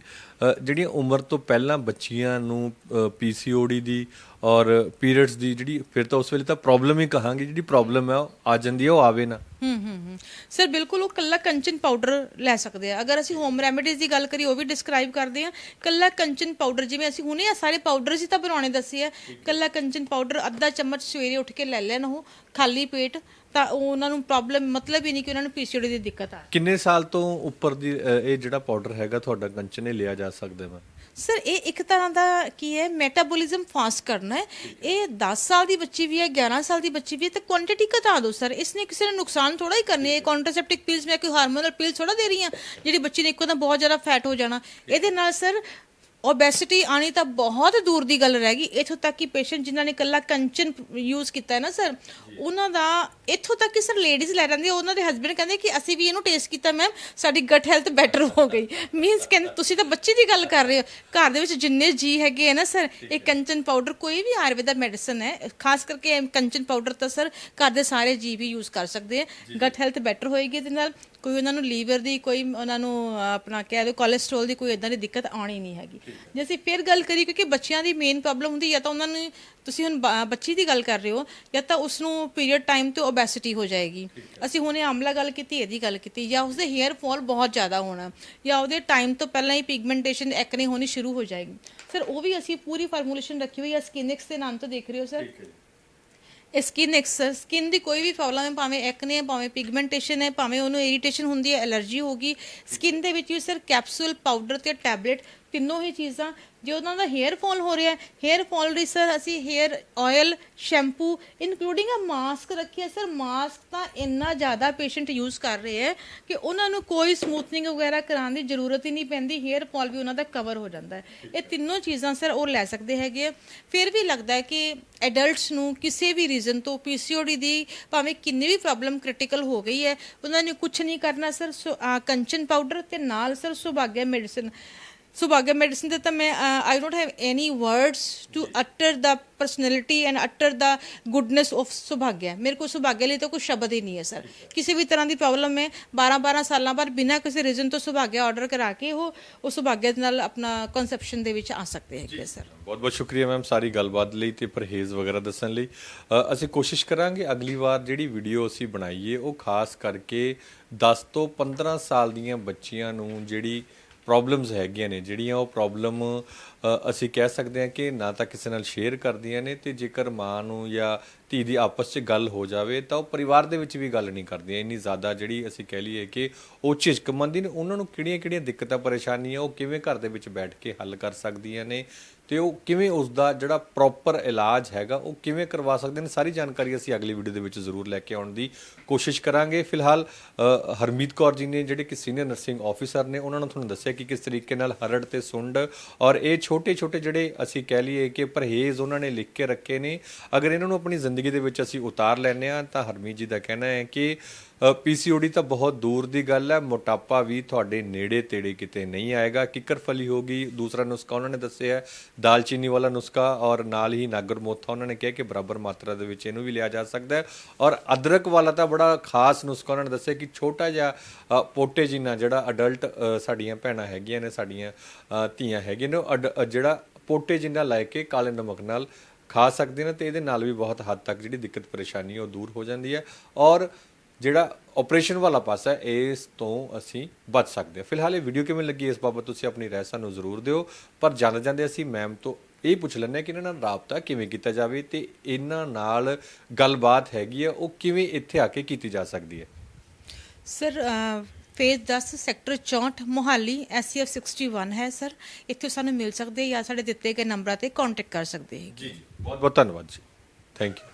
[SPEAKER 1] ਜਿਹੜੀਆਂ ਉਮਰ ਤੋਂ ਪਹਿਲਾਂ ਬੱਚੀਆਂ ਨੂੰ ਪੀਸੀਓਡੀ ਦੀ ਔਰ ਪੀਰੀਅਡਸ ਦੀ ਜਿਹੜੀ ਫਿਰ ਤਾਂ ਉਸ ਵੇਲੇ ਤਾਂ ਪ੍ਰੋਬਲਮ ਹੀ ਕਹਾਂਗੇ ਜਿਹੜੀ ਪ੍ਰੋਬਲਮ ਹੈ ਉਹ ਆ ਜਾਂਦੀ ਹੈ ਉਹ ਆਵੇ ਨਾ।
[SPEAKER 2] ਹੂੰ ਹੂੰ ਹੂੰ। ਸਰ ਬਿਲਕੁਲ ਉਹ ਕੱਲਾ ਕੰਚਨ ਪਾਊਡਰ ਲੈ ਸਕਦੇ ਆ। ਅਗਰ ਅਸੀਂ ਹੋਮ ਰੈਮੇਡੀਜ਼ ਦੀ ਗੱਲ ਕਰੀਏ ਉਹ ਵੀ ਡਿਸਕ੍ਰਾਈਬ ਕਰਦੇ ਆ। ਕੱਲਾ ਕੰਚਨ ਪਾਊਡਰ ਜਿਵੇਂ ਅਸੀਂ ਹੁਣੇ ਆ ਸਾਰੇ ਪਾਊਡਰ ਸੀ ਤਾਂ ਬਣਾਉਣੇ ਦੱਸੇ ਆ। ਕੱਲਾ ਕੰਚਨ ਪਾਊਡਰ ਅੱਧਾ ਚਮਚ ਸਵੇਰੇ ਉੱਠ ਕੇ ਲੈ ਲੈਣ ਉਹ ਖਾਲੀ ਪੇਟ। ਤਾਂ ਉਹ ਉਹਨਾਂ ਨੂੰ ਪ੍ਰੋਬਲਮ ਮਤਲਬ ਹੀ ਨਹੀਂ ਕਿ ਉਹਨਾਂ ਨੂੰ ਪੀਸੀਓਡੀ ਦੀ ਦਿੱਕਤ ਆ।
[SPEAKER 1] ਕਿੰਨੇ ਸਾਲ ਤੋਂ ਉੱਪਰ ਦੀ ਅ, ਇਹ ਜਿਹੜਾ ਪਾਊਡਰ ਹੈਗਾ ਤੁਹਾਡਾ ਕੰਚਨ ਲਿਆ ਜਾ ਸਕਦਾ ਹੈ
[SPEAKER 2] ਸਰ ਇਹ ਇੱਕ ਤਰ੍ਹਾਂ ਦਾ ਕੀ ਹੈ ਮੈਟਾਬੋਲਿਜ਼ਮ ਫਾਸਟ ਕਰਨਾ ਹੈ। ਇਹ 10 ਸਾਲ ਦੀ ਬੱਚੀ ਵੀ ਹੈ 11 ਸਾਲ ਦੀ ਬੱਚੀ ਵੀ ਹੈ ਤੇ ਕੁਆਂਟੀਟੀ ਘਟਾ ਦਿਓ ਸਰ ਇਸਨੇ ਕਿਸੇ ਨੂੰ ਨੁਕਸਾਨ ਥੋੜਾ ਹੀ ਕਰਨੀ ਹੈ। ਕੰਟਰਾਸੈਪਟਿਕ ਪਿਲਸ ਮੈਂ ਕੋਈ ਹਾਰਮੋਨਲ ਪਿਲ ਥੋੜਾ ਦੇ ਰਹੀ ਹਾਂ ਜਿਹੜੀ ਬੱਚੀ ਨੇ ਇੱਕੋ ਦਮ ਬਹੁਤ ਜ਼ਿਆਦਾ ਫੈਟ ਹੋ ਜਾਣਾ। ਇਹਦੇ ਨਾਲ ਸਰ ਓਬੈਸਿਟੀ ਆਣੀ ਤਾਂ ਬਹੁਤ ਦੂਰ ਦੀ ਗੱਲ ਰਹਿ ਗਈ। ਇਥੋਂ ਤੱਕ ਕਿ ਪੇਸ਼ੈਂਟ ਜਿਨ੍ਹਾਂ ਨੇ ਕੱਲਾ ਕੰਚਨ ਯੂਜ਼ ਕੀਤਾ ਹੈ ਨਾ ਸਰ ਉਹਨਾਂ ਦਾ ਇਥੋਂ ਤੱਕ ਕਿ ਸਰ ਲੇਡੀਜ਼ ਲੈ ਜਾਂਦੇ ਉਹਨਾਂ ਦੇ ਹਸਬੰਡ ਕਹਿੰਦੇ ਕਿ ਅਸੀਂ ਵੀ ਇਹਨੂੰ ਟੇਸਟ ਕੀਤਾ ਮੈਮ ਸਾਡੀ ਗਟ ਹੈਲਥ ਬੈਟਰ ਹੋ ਗਈ। ਮੀਨਸ ਕਹਿੰਦੇ ਤੁਸੀਂ ਤਾਂ ਬੱਚੇ ਦੀ ਗੱਲ ਕਰ ਰਹੇ ਹੋ। ਘਰ ਦੇ ਵਿੱਚ ਜਿੰਨੇ ਜੀ ਹੈਗੇ ਆ ਨਾ ਸਰ ਇਹ ਕੰਚਨ ਪਾਊਡਰ ਕੋਈ ਵੀ ਆਯੁਰਵੇਦਾ ਮੈਡੀਸਨ ਹੈ ਖਾਸ ਕਰਕੇ ਕੰਚਨ ਪਾਊਡਰ ਤਾਂ ਸਰ ਘਰ ਦੇ ਸਾਰੇ ਜੀ ਵੀ ਯੂਜ਼ ਕਰ ਸਕਦੇ ਆ। ਗਟ ਹੈਲਥ ਬੈਟਰ ਹੋਏਗੀ ਇਹਦੇ ਨਾਲ। ਕੋਈ ਉਹਨਾਂ ਨੂੰ ਲੀਵਰ ਦੀ ਕੋਈ ਉਹਨਾਂ ਨੂੰ ਆਪਣਾ ਕਹਿ ਦਿਓ ਕੋਲੇਸਟ੍ਰੋਲ ਦੀ ਕੋਈ ਇਦਾਂ ਦੀ ਦਿੱਕਤ ਆਉਣੀ ਨਹੀਂ ਹੈਗੀ। ਜੇ ਅਸੀਂ ਫਿਰ ਗੱਲ ਕਰੀ ਕਿਉਂਕਿ ਬੱਚਿਆਂ ਦੀ ਮੇਨ ਪ੍ਰੋਬਲਮ ਹੁੰਦੀ ਜਾਂ ਤਾਂ ਉਹਨਾਂ ਨੂੰ ਤੁਸੀਂ ਹੁਣ ਬ- ਬੱਚੀ ਦੀ ਗੱਲ ਕਰ ਰਹੇ ਹੋ ਜਾਂ ਤਾਂ ਉਸ ਨੂੰ ਪੀਰੀਅਡ ਟਾਈਮ ਤੇ ਓਬੈਸਿਟੀ ਹੋ ਜਾਏਗੀ। ਅਸੀਂ ਹੁਣੇ ਆਮਲਾ ਗੱਲ ਕੀਤੀ ਇਹਦੀ ਗੱਲ ਕੀਤੀ ਜਾਂ ਉਸਦੇ ਹੇਅਰ ਫਾਲ ਬਹੁਤ ਜ਼ਿਆਦਾ ਹੋਣਾ ਜਾਂ ਉਹਦੇ ਟਾਈਮ ਤੋਂ ਪਹਿਲਾਂ ਹੀ ਪਿਗਮੈਂਟੇਸ਼ਨ ਐਕਨੇ ਹੋਣੀ ਸ਼ੁਰੂ ਹੋ ਜਾਏਗੀ। ਸਰ ਉਹ ਵੀ ਅਸੀਂ ਪੂਰੀ ਫਾਰਮੂਲੇਸ਼ਨ ਰੱਖੀ ਹੋਈ ਹੈ ਸਕਿਨਿਕਸ ਦੇ ਨਾਮ ਤੋਂ ਦੇਖ ਰਹੇ ਹੋ ਸਰ ਸਕਿਨ ਐਕਸਰ ਸਕਿਨ ਦੀ ਕੋਈ ਵੀ ਪ੍ਰੋਬਲਮ ਹੈ ਭਾਵੇਂ ਐਕਨੇ ਹੈ ਭਾਵੇਂ ਪਿਗਮੈਂਟੇਸ਼ਨ ਹੈ ਭਾਵੇਂ ਉਹਨੂੰ ਇਰੀਟੇਸ਼ਨ ਹੁੰਦੀ ਹੈ ਐਲਰਜੀ ਹੋਗੀ ਸਕਿਨ ਦੇ ਵਿੱਚ ਵੀ ਸਰ ਕੈਪਸੂਲ ਪਾਊਡਰ ਤੇ ਟੈਬਲੇਟ ਤਿੰਨੋਂ ਹੀ ਚੀਜ਼ਾਂ ਜੇ ਉਹਨਾਂ ਦਾ ਹੇਅਰ ਫਾਲ ਹੋ ਰਿਹਾ ਹੈ ਹੇਅਰ ਫਾਲ ਲਈ ਸਰ ਅਸੀਂ hair oil shampoo including uh mask ਰੱਖਿਆ ਸਰ ਮਾਸਕ ਤਾਂ ਇੰਨਾ ਜ਼ਿਆਦਾ ਪੇਸ਼ੈਂਟ ਯੂਜ਼ ਕਰ ਰਹੇ ਹੈ ਕਿ ਉਹਨਾਂ ਨੂੰ ਕੋਈ ਸਮੂਥਨਿੰਗ ਵਗੈਰਾ ਕਰਾਉਣ ਦੀ ਜ਼ਰੂਰਤ ਹੀ ਨਹੀਂ ਪੈਂਦੀ ਹੇਅਰ ਫਾਲ ਵੀ ਉਹਨਾਂ ਦਾ ਕਵਰ ਹੋ ਜਾਂਦਾ ਹੈ। ਇਹ ਤਿੰਨੋਂ ਚੀਜ਼ਾਂ ਸਰ ਉਹ ਲੈ ਸਕਦੇ ਹੈਗੇ। ਫਿਰ ਵੀ ਲੱਗਦਾ ਹੈ ਕਿ ਐਡਲਟਸ ਨੂੰ ਕਿਸੇ ਵੀ ਰੀਜ਼ਨ ਤੋਂ ਪੀਸੀਓਡੀ ਦੀ ਭਾਵੇਂ ਕਿੰਨੀ ਵੀ ਪ੍ਰੋਬਲਮ ਕ੍ਰਿਟੀਕਲ ਹੋ ਗਈ ਹੈ ਉਹਨਾਂ ਨੇ ਕੁਝ ਨਹੀਂ ਕਰਨਾ ਸਰ ਕੰਚਨ ਪਾਊਡਰ ਤੇ ਨਾਲ sir Subhagya medicine Subhagya medicine ਦੇ ਤਾਂ ਮੈਂ I don't have any words to utter the personality and utter the goodness of Subhagya ਮੇਰੇ ਕੋਲ ਸੁਭਾਗਿਆ ਲਈ ਤਾਂ ਕੋਈ ਸ਼ਬਦ ਹੀ ਨਹੀਂ ਹੈ ਸਰ ਕਿਸੇ ਵੀ ਤਰ੍ਹਾਂ ਦੀ ਪ੍ਰੋਬਲਮ ਹੈ 12 12 ਸਾਲਾਂ ਬਾਅਦ ਬਿਨਾਂ ਕਿਸੇ ਰੀਜ਼ਨ ਤੋਂ ਸੁਭਾਗਿਆ ਆਰਡਰ ਕਰਾ ਕੇ ਉਹ ਉਹ ਸੁਭਾਗਿਆ ਦੇ ਨਾਲ ਆਪਣਾ ਕਨਸੈਪਸ਼ਨ ਦੇ ਵਿੱਚ ਆ ਸਕਦੇ ਹੈਗੇ ਸਰ
[SPEAKER 1] ਬਹੁਤ ਬਹੁਤ ਸ਼ੁਕਰੀਆ ਮੈਮ ਸਾਰੀ ਗੱਲਬਾਤ ਲਈ ਤੇ ਪਰਹੇਜ਼ ਵਗੈਰਾ ਦੱਸਣ ਲਈ ਅਸੀਂ ਕੋਸ਼ਿਸ਼ ਕਰਾਂਗੇ ਅਗਲੀ ਵਾਰ ਜਿਹੜੀ ਵੀਡੀਓ ਅਸੀਂ ਬਣਾਈਏ ਉਹ ਖਾਸ ਕਰਕੇ 10 ਤੋਂ 15 ਸਾਲ ਦੀਆਂ ਬੱਚੀਆਂ ਨੂੰ ਜਿਹੜੀ ਪ੍ਰੋਬਲਮਸ ਹੈਗੀਆਂ ਨੇ, ਜਿਹੜੀਆਂ ਉਹ ਪ੍ਰੋਬਲਮ ਅਸੀਂ ਕਹਿ ਸਕਦੇ ਹਾਂ ਕਿ ਨਾ ਤਾਂ ਕਿਸੇ ਨਾਲ ਸ਼ੇਅਰ ਕਰਦੀਆਂ ਨੇ ਤੇ ਜੇਕਰ ਮਾਂ ਨੂੰ ਜਾਂ ਧੀ ਦੀ ਆਪਸ 'ਚ ਗੱਲ ਹੋ ਜਾਵੇ ਤਾਂ ਉਹ ਪਰਿਵਾਰ ਦੇ ਵਿੱਚ ਵੀ ਗੱਲ ਨਹੀਂ ਕਰਦੀਆਂ। ਇੰਨੀ ਜ਼ਿਆਦਾ ਜਿਹੜੀ ਅਸੀਂ ਕਹਿ ਲਈਏ ਕਿ ਉਹ ਝਿਜਕ ਮੰਦੀ ਨੇ, ਉਹਨਾਂ ਨੂੰ ਕਿਹੜੀਆਂ-ਕਿਹੜੀਆਂ ਦਿੱਕਤਾਂ, ਪਰੇਸ਼ਾਨੀਆਂ ਉਹ ਕਿਵੇਂ ਘਰ ਦੇ ਵਿੱਚ ਬੈਠ ਕੇ ਹੱਲ ਕਰ ਸਕਦੀਆਂ ਨੇ ਤੇ ਉਹ ਕਿਵੇਂ ਉਸ ਦਾ ਜਿਹੜਾ ਪ੍ਰੋਪਰ ਇਲਾਜ ਹੈਗਾ, ਉਹ ਕਿਵੇਂ ਕਰਵਾ ਸਕਦੇ ਨੇ? ਸਾਰੀ ਜਾਣਕਾਰੀ ਅਸੀਂ ਅਗਲੀ ਵੀਡੀਓ ਦੇ ਵਿੱਚ ਜ਼ਰੂਰ ਲੈ ਕੇ ਆਉਣ ਦੀ ਕੋਸ਼ਿਸ਼ ਕਰਾਂਗੇ। ਫਿਲਹਾਲ ਹਰਮੀਤ ਕੌਰ ਜੀ ਨੇ ਜਿਹੜੇ ਕਿ ਸੀਨੀਅਰ ਨਰਸਿੰਗ ਆਫੀਸਰ ਨੇ, ਉਹਨਾਂ ਨੇ ਤੁਹਾਨੂੰ ਦੱਸਿਆ ਕਿ ਕਿਸ ਤਰੀਕੇ ਨਾਲ ਹਰੜ ਤੇ ਸੁੰਡ ਔਰ ਇਹ ਛੋਟੇ-ਛੋਟੇ ਜਿਹੜੇ ਅਸੀਂ ਕਹਿ ਲਈਏ ਕਿ ਪਰਹੇਜ਼ ਉਹਨਾਂ ਨੇ ਲਿਖ ਕੇ ਰੱਖੇ ਨੇ। ਅਗਰ ਇਹਨਾਂ ਨੂੰ ਆਪਣੀ ਜ਼ਿੰਦਗੀ ਦੇ ਵਿੱਚ ਅਸੀਂ ਉਤਾਰ ਲੈਂਦੇ ਆ ਤਾਂ ਹਰਮੀਤ ਜੀ ਦਾ ਕਹਿਣਾ ਹੈ ਕਿ ਪੀਸੀਓਡੀ ਤਾਂ ਬਹੁਤ ਦੂਰ ਦੀ ਗੱਲ ਹੈ। ਮੋਟਾਪਾ ਵੀ ਤੁਹਾਡੇ ਨੇੜੇ ਤੇੜੇ ਕਿਤੇ ਨਹੀਂ ਆਏਗਾ। ਕਿੱਕਰ ਫਲੀ ਹੋਗੀ ਦੂਸਰਾ ਨੁਸਖਾ ਉਹਨਾਂ ਨੇ ਦੱਸਿਆ ਹੈ। ਦਾਲਚੀਨੀ ਵਾਲਾ ਨੁਸਖਾ ਔਰ ਨਾਲ ਹੀ ਨਾਗਰ ਮੋਥਾ ਉਹਨਾਂ ਨੇ ਕਿਹਾ ਕਿ ਬਰਾਬਰ ਮਾਤਰਾ ਦੇ ਵਿੱਚ ਇਹਨੂੰ ਵੀ ਲਿਆ ਜਾ ਸਕਦਾ ਹੈ। ਔਰ ਅਦਰਕ ਵਾਲਾ ਤਾਂ ਬੜਾ ਖਾਸ ਨੁਸਖਾ ਉਹਨਾਂ ਨੇ ਦੱਸਿਆ ਕਿ ਛੋਟਾ ਜਿਹਾ ਪੋਟੇ ਜਿੰਨਾ ਜਿਹੜਾ ਅਡਲਟ ਸਾਡੀਆਂ ਭੈਣਾਂ ਹੈਗੀਆਂ ਨੇ, ਸਾਡੀਆਂ ਧੀਆਂ ਹੈਗੀਆਂ ਨੇ, ਉਹ ਅਡ- ਜਿਹੜਾ ਪੋਟੇ ਜਿੰਨਾ ਲੈ ਕੇ ਕਾਲੇ ਨਮਕ ਨਾਲ ਖਾ ਸਕਦੇ ਨੇ ਤੇ ਇਹਦੇ ਨਾਲ ਵੀ ਬਹੁਤ ਹੱਦ ਤੱਕ ਜਿਹੜੀ ਦਿੱਕਤ ਪਰੇਸ਼ਾਨੀ ਉਹ ਦੂਰ ਹੋ ਜਾਂਦੀ ਹੈ। ਔਰ ਜਿਹੜਾ ਆਪਰੇਸ਼ਨ ਵਾਲਾ ਪਾਸਾ ਇਸ ਤੋਂ ਅਸੀਂ ਬਚ ਸਕਦੇ ਹਾਂ। ਫਿਲਹਾਲ ਇਹ ਵੀਡੀਓ ਕਿਵੇਂ ਲੱਗੀ ਇਸ ਬਾਬਤ ਤੁਸੀਂ ਆਪਣੀ ਰਾਏ ਸਾਨੂੰ ਜ਼ਰੂਰ ਦਿਓ। ਪਰ ਜਾਂਦੇ ਜਾਂਦੇ ਅਸੀਂ ਮੈਮ ਤੋਂ ਇਹ ਪੁੱਛ ਲੈਂਦੇ ਹਾਂ ਕਿ ਇਹਨਾਂ ਨਾਲ ਰਾਬਤਾ ਕਿਵੇਂ ਕੀਤਾ ਜਾਵੇ ਤੇ ਇਹਨਾਂ ਨਾਲ ਗੱਲਬਾਤ ਹੈਗੀ ਹੈ ਉਹ ਕਿਵੇਂ ਇੱਥੇ ਆ ਕੇ ਕੀਤੀ ਜਾ ਸਕਦੀ ਹੈ?
[SPEAKER 2] Sir phase 10 sector 64 Mohali SCF 61 ਹੈ ਸਰ ਇੱਥੇ ਸਾਨੂੰ ਮਿਲ ਸਕਦੇ ਜਾਂ ਸਾਡੇ ਦਿੱਤੇ ਗਏ ਨੰਬਰਾਂ ਤੇ ਕੰਟੈਕਟ ਕਰ ਸਕਦੇ ਹੈ
[SPEAKER 1] ਜੀ ਬਹੁਤ ਬਹੁਤ ਧੰਨਵਾਦ ਜੀ। Thank you